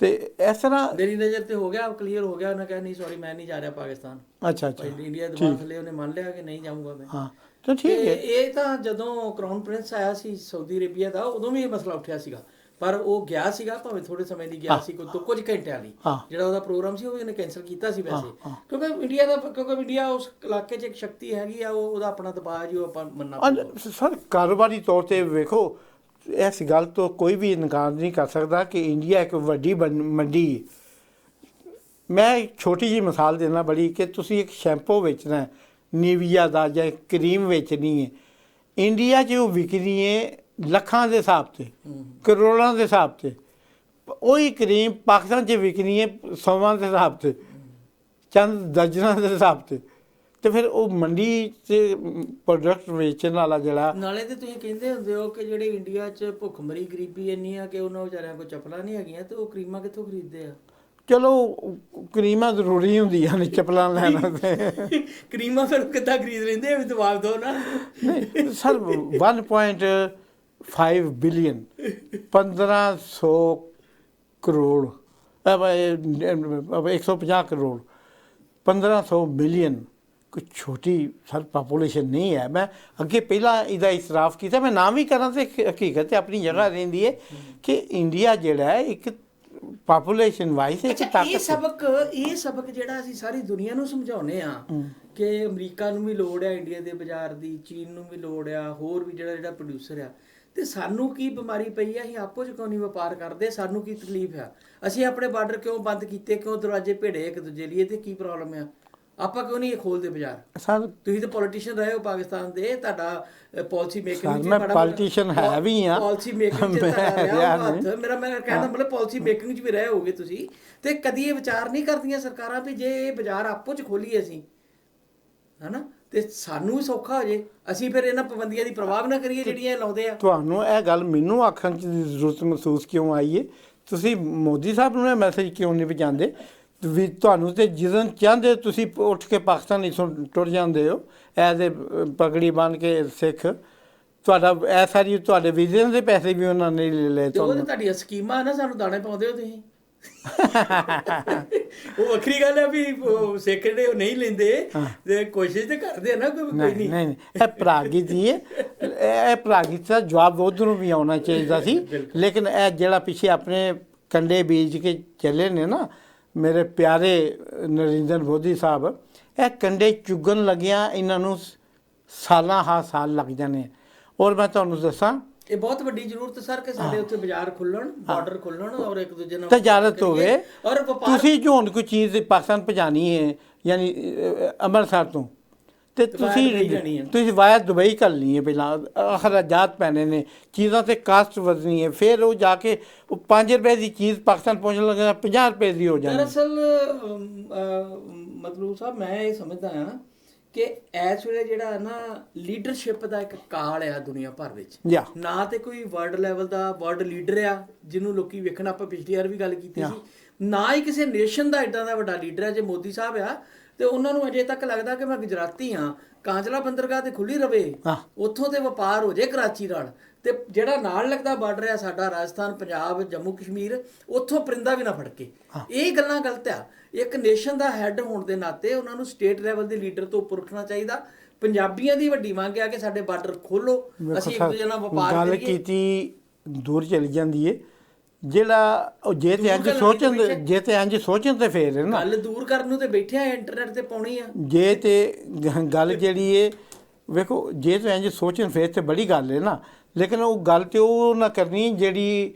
ਤੇ ਇਸ ਤਰ੍ਹਾਂ ਮੇਰੀ ਨਜ਼ਰ ਤੇ ਹੋ ਗਿਆ ਕਲੀਅਰ ਹੋ ਗਿਆ ਉਹਨੇ ਕਿਹਾ ਨਹੀਂ ਸੌਰੀ ਮੈਂ ਨਹੀਂ ਜਾ ਰਿਹਾ ਪਾਕਿਸਤਾਨ। ਅੱਛਾ ਅੱਛਾ। ਇੰਡੀਆ ਦੇ ਬਾਹਰ ਥੱਲੇ ਉਹਨੇ ਮੰਨ ਲਿਆ ਕਿ ਨਹੀਂ ਜਾਊਂਗਾ ਮੈਂ। ਹਾਂ ਤਾਂ ਠੀਕ ਹੈ। ਇਹ ਤਾਂ ਜਦੋਂ ਕਰਾਊਨ ਪ੍ਰਿੰਸ ਆਇਆ ਸੀ ਸਾਊਦੀ ਅਰੇਬੀਆ ਦਾ ਉਦੋਂ ਵੀ ਇਹ ਮਸਲਾ ਉੱਠਿਆ ਸੀਗਾ। ਪਰ ਉਹ ਗਿਆ ਸੀਗਾ ਭਾਵੇਂ ਥੋੜੇ ਸਮੇਂ ਲਈ ਗਿਆ ਸੀ ਕੋਈ ਕੁਝ ਘੰਟਿਆਂ ਲਈ। ਜਿਹੜਾ ਉਹਦਾ ਪ੍ਰੋਗਰਾਮ ਸੀ ਉਹ ਵੀ ਉਹਨੇ ਕੈਨਸਲ ਕੀਤਾ ਸੀ ਵੈਸੇ। ਕਿਉਂਕਿ ਇੰਡੀਆ ਦਾ ਕਿਉਂਕਿ ਇੰਡੀਆ ਉਸ ਇਲਾਕੇ 'ਚ ਇੱਕ ਸ਼ਕਤੀ ਹੈਗੀ ਆ ਉਹ ਉਹਦਾ ਆਪਣਾ ਦਬਾਅ ਜੀ ਉਹ ਆਪਾਂ ਮੰਨਣਾ। ਸਰ ਕਾਰੋਬਾਰੀ ਤੌਰ ਤੇ ਵੇਖੋ ਇਸ ਗੱਲ ਤੋਂ ਕੋਈ ਵੀ ਇਨਕਾਰ ਨਹੀਂ ਕਰ ਸਕਦਾ ਕਿ ਇੰਡੀਆ ਇੱਕ ਵੱਡੀ ਮੰਡੀ। ਹੈ ਮੈਂ ਇੱਕ ਛੋਟੀ ਜੀ ਮਿਸਾਲ ਦੇਣਾ ਬੜੀ ਕਿ ਤੁਸੀਂ ਇੱਕ ਸ਼ੈਂਪੂ ਵੇਚਣਾ ਨੀਵੀਆ ਦਾ ਜਾਂ ਕਰੀਮ ਵੇਚਣੀ ਹੈ। ਇੰਡੀਆ 'ਚ ਉਹ ਵਿਕਦੀ ਹੈ ਲੱਖਾਂ ਦੇ ਹਿਸਾਬ ਤੇ, ਕਰੋੜਾਂ ਦੇ ਹਿਸਾਬ ਤੇ। ਉਹੀ ਕਰੀਮ ਪਾਕਿਸਤਾਨ 'ਚ ਵਿਕਣੀ ਹੈ ਸੌਵਾਂ ਦੇ ਹਿਸਾਬ ਤੇ, ਚੰਦ ਦਰਜਨਾਂ ਦੇ ਹਿਸਾਬ ਤੇ। ਤੇ ਫਿਰ ਉਹ ਮੰਡੀ 'ਚ ਪ੍ਰੋਡਕਟ ਵੇਚਣ ਵਾਲਾ ਜਿਹੜਾ ਨਾਲੇ ਤੇ ਤੁਸੀਂ ਕਹਿੰਦੇ ਹੁੰਦੇ ਹੋ ਕਿ ਜਿਹੜੇ ਇੰਡੀਆ 'ਚ ਭੁੱਖਮਰੀ ਗਰੀਬੀ ਇੰਨੀ ਆ ਕਿ ਉਹਨਾਂ ਵਿਚਾਰਿਆਂ ਕੋਲ ਚੱਪਲਾਂ ਨਹੀਂ ਹੈਗੀਆਂ ਤੇ ਉਹ ਕਰੀਮਾਂ ਕਿੱਥੋਂ ਖਰੀਦਦੇ ਆ? ਚਲੋ ਕਰੀਮਾਂ ਜ਼ਰੂਰੀ ਹੁੰਦੀਆਂ ਨੇ ਚੱਪਲਾਂ ਲੈਣ ਤੇ ਕਰੀਮਾਂ ਫਿਰ ਕਿੱਦਾਂ ਖਰੀਦ ਲੈਂਦੇ ਇਹ ਵੀ ਜਵਾਬ ਦਿਓ ਨਾ। ਨਹੀਂ ਸਰ 1.5 ਬਿਲੀਅਨ 1500 ਕਰੋੜ ਅਬ ਇਹ- ਅਬ 150 ਕਰੋੜ 1500 ਮਿਲੀਅਨ ਕੋਈ ਛੋਟੀ ਸਰ ਪਾਪੂਲੇਸ਼ਨ ਨਹੀਂ ਹੈ। ਮੈਂ ਅੱਗੇ ਪਹਿਲਾਂ ਇਹਦਾ ਇਸਰਾਫ ਕੀਤਾ। ਮੈਂ ਨਾਮ ਵੀ ਕਰਾਂ ਤੇ ਹਕੀਕਤ ਤੇ ਆਪਣੀ ਜਗ੍ਹਾ ਰਹਿੰਦੀ ਹੈ ਕਿ ਇੰਡੀਆ ਜਿਹੜਾ ਹੈ ਇੱਕ ਪਾਪੂਲੇਸ਼ਨ ਵਾਈਜ਼ ਇੱਕ ਇਹ ਤਾਕਤ ਹੈ। ਸਬਕ ਇਹ ਸਬਕ ਜਿਹੜਾ ਅਸੀਂ ਸਾਰੀ ਦੁਨੀਆ ਨੂੰ ਸਮਝਾਉਨੇ ਆ ਕਿ ਅਮਰੀਕਾ ਨੂੰ ਵੀ ਲੋੜ ਆ ਇੰਡੀਆ ਦੇ ਬਾਜ਼ਾਰ ਦੀ ਚੀਨ ਨੂੰ ਵੀ ਲੋੜ ਆ ਹੋਰ ਵੀ ਜਿਹੜਾ ਜਿਹੜਾ ਪ੍ਰੋਡਿਊਸਰ ਆ। ਤੇ ਸਾਨੂੰ ਕੀ ਬਿਮਾਰੀ ਪਈ ਆ ਅਸੀਂ ਆਪੋ ਚ ਕਿਉਂ ਨਹੀਂ ਵਪਾਰ ਕਰਦੇ? ਸਾਨੂੰ ਕੀ ਤਕਲੀਫ ਆ ਅਸੀਂ ਆਪਣੇ ਬਾਰਡਰ ਕਿਉਂ ਬੰਦ ਕੀਤੇ? ਕਿਉਂ ਦਰਵਾਜ਼ੇ ਭੇੜੇ ਇੱਕ ਦੂਜੇ ਲਈ ਤੇ ਕੀ ਪ੍ਰੋਬਲਮ ਆ? ਆਪਾਂ ਕਿਉਂ ਨਹੀਂ ਇਹ ਖੋਲਦੇ ਬਾਜ਼ਾਰ? ਸਰ ਤੁਸੀਂ ਤਾਂ ਪੋਲੀਟੀਸ਼ੀਅਨ ਰਹੇ ਹੋ ਪਾਕਿਸਤਾਨ ਦੇ ਤੁਹਾਡਾ ਪਾਲਿਸੀ ਮੇਕਿੰਗ ਸਰ, ਮੈਂ politician ਹੈ ਵੀ ਹਾਂ। ਪਾਲਿਸੀ ਮੇਕਿੰਗ ਚ ਤੁਹਾਡਾ। ਮੇਰਾ ਮੈਂ ਕਹਿਣ ਦਾ ਮਤਲਬ ਪਾਲਿਸੀ ਮੇਕਿੰਗ ਚ ਵੀ ਰਹੇ ਹੋਗੇ ਤੁਸੀਂ। ਤੇ ਕਦੀ ਇਹ ਵਿਚਾਰ ਨਹੀਂ ਕਰਦੀਆਂ ਸਰਕਾਰਾਂ ਵੀ ਜੇ ਇਹ ਬਾਜ਼ਾਰ ਆਪੋ ਚ ਖੋਲੀਏ ਅਸੀਂ? ਹਨਾ? ਤੇ ਸਾਨੂੰ ਵੀ ਸੌਖਾ ਹੋ ਜੇ। ਅਸੀਂ ਫਿਰ ਇਹਨਾਂ ਪਾਬੰਦੀਆਂ ਦੀ ਪ੍ਰਭਾਵ ਨਾ ਕਰੀਏ ਜਿਹੜੀਆਂ ਇਹ ਲਾਉਂਦੇ ਆ। ਤੁਹਾਨੂੰ ਇਹ ਗੱਲ ਮੈਨੂੰ ਆਖਣ ਦੀ ਜ਼ਰੂਰਤ ਮਹਿਸੂਸ ਕਿਉਂ ਆਈ ਹੈ ਤੁਸੀਂ ਮੋਦੀ ਸਾਹਿਬ ਨੂੰ ਇਹ ਮੈਸੇਜ ਕਿਉਂ ਨਹੀਂ ਪਹੁੰਚਾਉਂਦੇ? ਵੀ ਤੁਹਾਨੂੰ ਤੇ ਜਦੋਂ ਚਾਹੁੰਦੇ ਤੁਸੀਂ ਉੱਠ ਕੇ ਪਾਕਿਸਤਾਨ ਇਥੋਂ ਟੁਰ ਜਾਂਦੇ ਹੋ ਐਜ਼ ਏ ਪਗੜੀ ਬਣ ਕੇ ਸਿੱਖ ਤੁਹਾਡਾ ਇਹ ਸਾਰੀ ਤੁਹਾਡੇ ਵੀਜ਼ੇ ਦੇ ਪੈਸੇ ਵੀ ਉਹਨਾਂ ਨੇ ਲੈ ਲਏ ਤੇ ਉਹ ਤੁਹਾਨੂੰ। ਤੁਹਾਡੀਆਂ ਸਕੀਮਾਂ ਨਾ ਸਾਨੂੰ ਦਾਣੇ ਪਾਉਂਦੇ ਹੋ ਤੁਸੀਂ। ਉਹ ਵੱਖਰੀ ਗੱਲ ਹੈ ਵੀ ਸਿੱਖ ਜਿਹੜੇ ਉਹ ਨਹੀਂ ਲੈਂਦੇ ਤੇ ਕੋਸ਼ਿਸ਼ ਤੇ ਕਰਦੇ ਆ ਨਾ ਕੋਈ ਨਹੀਂ ਨਹੀਂ। ਨਹੀਂ ਨਹੀਂ, ਇਹ ਪ੍ਰਾਗੀ ਜੀ ਹੈ। ਇਹ ਪ੍ਰਾਗੀ ਦਾ ਜਵਾਬ ਉਧਰੋਂ ਵੀ ਆਉਣਾ ਚਾਹੀਦਾ ਸੀ। ਲੇਕਿਨ ਇਹ ਜਿਹੜਾ ਪਿੱਛੇ ਆਪਣੇ ਕੰਡੇ ਬੀਜ ਕੇ ਚੱਲੇ ਨੇ ਨਾ ਮੇਰੇ ਪਿਆਰੇ ਨਰਿੰਦਰ ਮੋਦੀ ਸਾਹਿਬ ਇਹ ਕੰਡੇ ਚੁਗਣ ਲੱਗਿਆ ਇਹਨਾਂ ਨੂੰ ਸਾਲਾਂ ਹਾ ਸਾਲ ਲੱਗ ਜਾਣੇ ਔਰ ਮੈਂ ਤੁਹਾਨੂੰ ਦੱਸਾਂ ਇਹ ਬਹੁਤ ਵੱਡੀ ਜ਼ਰੂਰਤ ਸਰ ਕਿ ਸਾਡੇ ਉੱਥੇ ਬਾਜ਼ਾਰ ਖੁੱਲਣ ਬਾਰਡਰ ਖੁੱਲਣ ਔਰ ਇੱਕ ਦੂਜੇ ਨਾਲ ਤਜਾਰਤ। ਹੋਵੇ। ਔਰ ਵਪਾਰ ਤੁਸੀਂ ਜੋ ਹੁਣ ਕੋਈ ਚੀਜ਼ ਪਾਕਿਸਤਾਨ ਪਹੁੰਚਾਣੀ ਹੈ ਯਾਨੀ ਅੰਮ੍ਰਿਤਸਰ ਤੋਂ ਤੇ ਤੁਸੀਂ। ਤੁਸੀਂ ਵਾਇਆ ਦੁਬਈ ਕਰਨੀ ਹੈ ਪਹਿਲਾਂ ਅਖਰਾਜਾਤ ਪੈਣੇ ਨੇ ਚੀਜ਼ਾਂ ਤੇ ਕਾਸਟ ਵਧਣੀ ਹੈ ਫਿਰ ਉਹ ਜਾ ਕੇ ਉਹ 5 ਰੁਪਏ ਦੀ ਚੀਜ਼ ਪਾਕਿਸਤਾਨ ਪਹੁੰਚਣ ਲੱਗਾ 50 ਰੁਪਏ ਦੀ ਹੋ ਜਾਣੀ। ਦਰਅਸਲ ਮਤਲਬ ਸਾਹਿਬ ਮੈਂ ਇਹ ਸਮਝਦਾ ਹਾਂ ਕਿ ਇਸ ਵੇਲੇ ਜਿਹੜਾ ਨਾ ਲੀਡਰਸ਼ਿਪ ਦਾ ਇੱਕ ਕਾਲ ਆ ਦੁਨੀਆ ਭਰ ਵਿੱਚ। ਨਾ ਤੇ ਕੋਈ ਵਰਲਡ ਲੈਵਲ ਦਾ ਵਰਲਡ ਲੀਡਰ ਆ ਜਿਹਨੂੰ ਲੋਕੀ ਵੇਖਣ ਆਪਾਂ ਪਿਛਲੀ ਵਾਰ ਵੀ ਗੱਲ ਕੀਤੀ ਸੀ। ਨਾ ਹੀ ਕਿਸੇ ਨੇਸ਼ਨ ਦਾ ਇਦਾਂ ਦਾ ਵੱਡਾ ਲੀਡਰ ਆ ਜੇ ਮੋਦੀ ਸਾਹਿਬ ਆ ਤੇ ਉਹਨਾਂ ਨੂੰ ਅਜੇ ਤੱਕ ਲੱਗਦਾ ਕਿ ਮੈਂ ਗੁਜਰਾਤੀ ਆ ਕਾਂਜਲਾ ਬੰਦਰਗਾਹ ਤੇ ਖੁੱਲੀ ਰਵੇ ਹਾਂ। ਉੱਥੋਂ ਤੇ ਵਪਾਰ ਹੋ ਜੇ ਕਰਾਚੀ ਨਾਲ। ਤੇ ਜਿਹੜਾ ਨਾਲ ਲੱਗਦਾ ਬਾਰਡਰ ਆ ਸਾਡਾ ਰਾਜਸਥਾਨ ਪੰਜਾਬ ਜੰਮੂ ਕਸ਼ਮੀਰ ਉੱਥੋਂ ਪਰਿੰਦਾ ਵੀ ਨਾ ਫੜਕੇ। ਇਹ ਗੱਲਾਂ ਗਲਤ ਆ। ਇੱਕ ਨੇਸ਼ਨ ਦਾ ਹੈੱਡ ਹੋਣ ਦੇ ਨਾਤੇ ਉਹਨਾਂ ਨੂੰ ਸਟੇਟ ਲੈਵਲ ਦੇ ਲੀਡਰ ਤੋਂ ਉੱਪਰ ਉੱਠਣਾ ਚਾਹੀਦਾ। ਪੰਜਾਬੀਆਂ ਦੀ ਵੱਡੀ ਮੰਗ ਆ ਕਿ ਸਾਡੇ ਬਾਰਡਰ ਖੋਲੋ ਅਸੀਂ ਇੱਕ ਦੂਜੇ ਨਾਲ ਵਪਾਰ ਗੱਲ ਕਰੀਏ। ਕੀਤੀ ਦੂਰ ਚਲੀ ਜਾਂਦੀ ਹੈ ਜਿਹੜਾ ਉਹ ਜੇ ਤੇ ਇੰਜ ਸੋਚਣ। ਜੇ ਤੇ ਇੰਜ ਸੋਚਣ ਤੇ ਫੇਰ ਨਾ। ਗੱਲ ਦੂਰ ਕਰਨ ਨੂੰ ਤੇ ਬੈਠੇ ਆ ਇੰਟਰਨੈਟ ਤੇ ਪਾਉਣੀ ਆ। ਜੇ ਤੇ ਗੱਲ ਜਿਹੜੀ ਏ ਵੇਖੋ ਜੇ ਤੇ ਇੰਜ ਸੋਚਣ ਫੇਰ ਤੇ ਬੜੀ ਗੱਲ ਹੈ ਨਾ। ਲੇਕਿਨ ਉਹ ਗੱਲ ਤੇ ਉਹ ਨਾ ਕਰਨੀ ਜਿਹੜੀ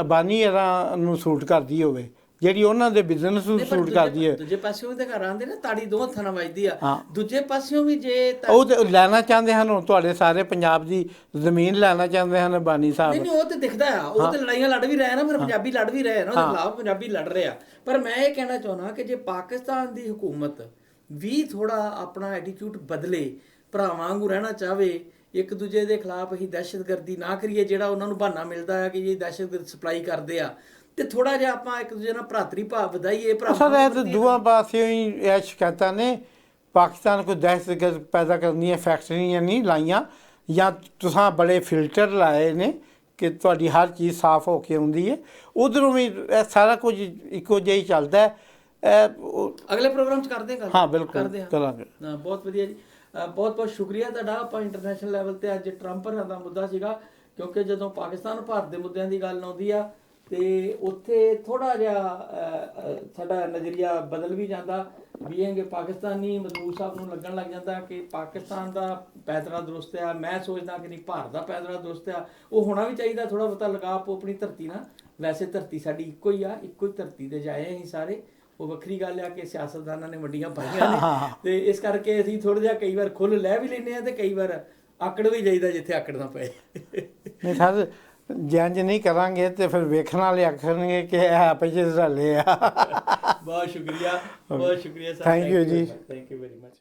ਅਬਾਨੀ ਇਹਦਾ ਨੂੰ ਸੂਟ ਕਰਦੀ ਹੋਵੇ। ਜਿਹੜੀ ਉਹਨਾਂ ਦੇ ਬਿਜ਼ਨਸ ਨੂੰ ਸੂਟ ਕਰਦੀ ਹੈ। ਦੂਜੇ ਪਾਸਿਓਂ ਤੇ ਘਰ ਆਂਦੇ ਨੇ ਤਾੜੀ ਦੋ ਹੱਥਾਂ ਨਾਲ ਵੱਜਦੀ ਆ। ਦੂਜੇ ਪਾਸਿਓਂ ਵੀ ਜੇ ਉਹ ਤੇ ਲੈਣਾ ਚਾਹੁੰਦੇ ਹਨ ਤੁਹਾਡੇ ਸਾਰੇ ਪੰਜਾਬ ਦੀ ਜ਼ਮੀਨ ਲੈਣਾ ਚਾਹੁੰਦੇ ਹਨ ਨਹੀਂ ਸਾਹਿਬ। ਨਹੀਂ ਉਹ ਤੇ ਦਿਖਦਾ ਆ। ਉਹ ਤੇ ਲੜਾਈਆਂ ਲੜ ਵੀ ਰਹੇ ਨਾ ਫਿਰ ਪੰਜਾਬੀ ਲੜ ਵੀ ਰਹੇ ਨਾ ਉਹਦੇ ਖਿਲਾਫ ਪੰਜਾਬੀ ਲੜ ਰਹੇ ਆ। ਪਰ ਮੈਂ ਇਹ ਕਹਿਣਾ ਚਾਹੁੰਦਾ ਕਿ ਜੇ ਪਾਕਿਸਤਾਨ ਦੀ ਹਕੂਮਤ ਵੀ ਥੋੜਾ ਆਪਣਾ ਐਟੀਟਿਊਡ ਬਦਲੇ ਭਰਾਵਾਂ ਵਾਂਗੂ ਰਹਿਣਾ ਚਾਹਵੇ ਇੱਕ ਦੂਜੇ ਦੇ ਖਿਲਾਫ ਅਸੀਂ ਦਹਿਸ਼ਤਗਰਦੀ ਨਾ ਕਰੀਏ ਜਿਹੜਾ ਉਹਨਾਂ ਨੂੰ ਬਹਾਨਾ ਮਿਲਦਾ ਹੈ ਕਿ ਇਹ ਦਹਿਸ਼ਤਗਰਦ ਸਪਲਾਈ ਕਰਦੇ ਆ ਤੇ ਥੋੜਾ ਜਿਹਾ ਆਪਾਂ ਇੱਕ ਦੂਜੇ ਨਾਲ ਭਰਾਤਰੀ ਭਾਵ ਵਧਾਈਏ ਅਸਲ ਭਰਾਵਾਂ ਇਹ ਤੇ ਦੂਆ ਪਾਸਿਓਂ ਹੀ ਇਹ ਸ਼ਿਕਾਇਤਾਂ ਨੇ। ਪਾਕਿਸਤਾਨ ਕੋ ਦਹਿਸ਼ਤਗਰਦ ਪੈਦਾ ਕਰਨੀਆਂ ਫੈਕਟਰੀਆਂ ਨਹੀਂ ਲਾਈਆਂ ਜਾਂ ਤੁਸੀਂ ਬੜੇ ਫਿਲਟਰ ਲਾਏ ਨੇ ਕਿ ਤੁਹਾਡੀ ਹਰ ਚੀਜ਼ ਸਾਫ਼ ਹੋ ਕੇ ਆਉਂਦੀ ਹੈ। ਉਧਰੋਂ ਵੀ ਇਹ ਸਾਰਾ ਕੁਝ ਇੱਕੋ ਜਿਹਾ ਹੀ ਚੱਲਦਾ ਹੈ। ਇਹ ਅਗਲੇ ਪ੍ਰੋਗਰਾਮ ਚ ਕਰਦੇ ਹਾਂ ਗੱਲ। ਹਾਂ ਬਿਲਕੁਲ। ਕਰਦੇ ਹਾਂ। ਕਰਾਂਗੇ। ਹਾਂ, ਬਹੁਤ ਵਧੀਆ ਜੀ। ਬਹੁਤ ਬਹੁਤ ਸ਼ੁਕਰੀਆ ਤੁਹਾਡਾ ਆਪਾਂ ਇੰਟਰਨੈਸ਼ਨਲ ਲੈਵਲ ਤੇ ਅੱਜ ਟਰੰਪ ਦਾ ਮੁੱਦਾ ਸੀਗਾ ਕਿਉਂਕਿ ਜਦੋਂ ਪਾਕਿਸਤਾਨ ਭਾਰਤ ਦੇ ਮੁੱਦਿਆਂ ਦੀ ਗੱਲ ਆਉਂਦੀ ਆ ਤੇ ਉੱਥੇ ਥੋੜਾ ਜਿਹਾ ਸਾਡਾ ਨਜ਼ਰੀਆ ਬਦਲ ਵੀ ਜਾਂਦਾ। ਬੀਇੰਗ ਪਾਕਿਸਤਾਨੀ ਮਜ਼ਦੂਰ ਸਾਹਿਬ ਨੂੰ ਲੱਗਣ ਲੱਗ ਜਾਂਦਾ ਕਿ ਪਾਕਿਸਤਾਨ ਦਾ ਪੈਦਰਾ ਦਰੁਸਤ ਆ। ਮੈਂ ਸੋਚਦਾ ਕਿ ਨਹੀਂ ਭਾਰਤ ਦਾ ਪੈਦਰਾ ਦਰੁਸਤ ਆ। ਉਹ ਹੋਣਾ ਵੀ ਚਾਹੀਦਾ ਥੋੜਾ ਬਹੁਤਾ ਲਗਾਅ ਆਪੋ ਆਪਣੀ ਧਰਤੀ ਨਾਲ। ਵੈਸੇ ਧਰਤੀ ਸਾਡੀ ਇੱਕੋ ਹੀ ਆ ਇੱਕੋ ਹੀ ਧਰਤੀ ਤੇ ਜਾਏ ਅਸੀਂ ਸਾਰੇ। ਉਹ ਵੱਖਰੀ ਗੱਲ ਆ ਕਿ ਸਿਆਸਤਦਾਨਾਂ ਨੇ ਵੱਡੀਆਂ ਪਾਈਆਂ ਨੇ। ਤੇ ਇਸ ਕਰਕੇ ਅਸੀਂ ਥੋੜਾ ਜਿਹਾ ਕਈ ਵਾਰ ਖੁੱਲ ਲੈ ਵੀ ਲੈਂਦੇ ਆ ਤੇ ਕਈ ਵਾਰ ਆਕੜ ਵੀ ਜਾਈਦਾ ਜਿੱਥੇ ਆਕੜਨਾ ਪਏ। ਨਹੀਂ ਸਰ ਜੰਜ ਨਹੀਂ ਕਰਾਂਗੇ ਤੇ ਫਿਰ ਵੇਖਣ ਵਾਲੇ ਆਖਣਗੇ ਕਿ ਇਹ ਆਪੇ ਜਿਹੇ ਰਲੇ ਆ। ਬਹੁਤ ਸ਼ੁਕਰੀਆ ਬਹੁਤ ਸ਼ੁਕਰੀਆ ਸਰ। Thank you ਜੀ। Thank you very much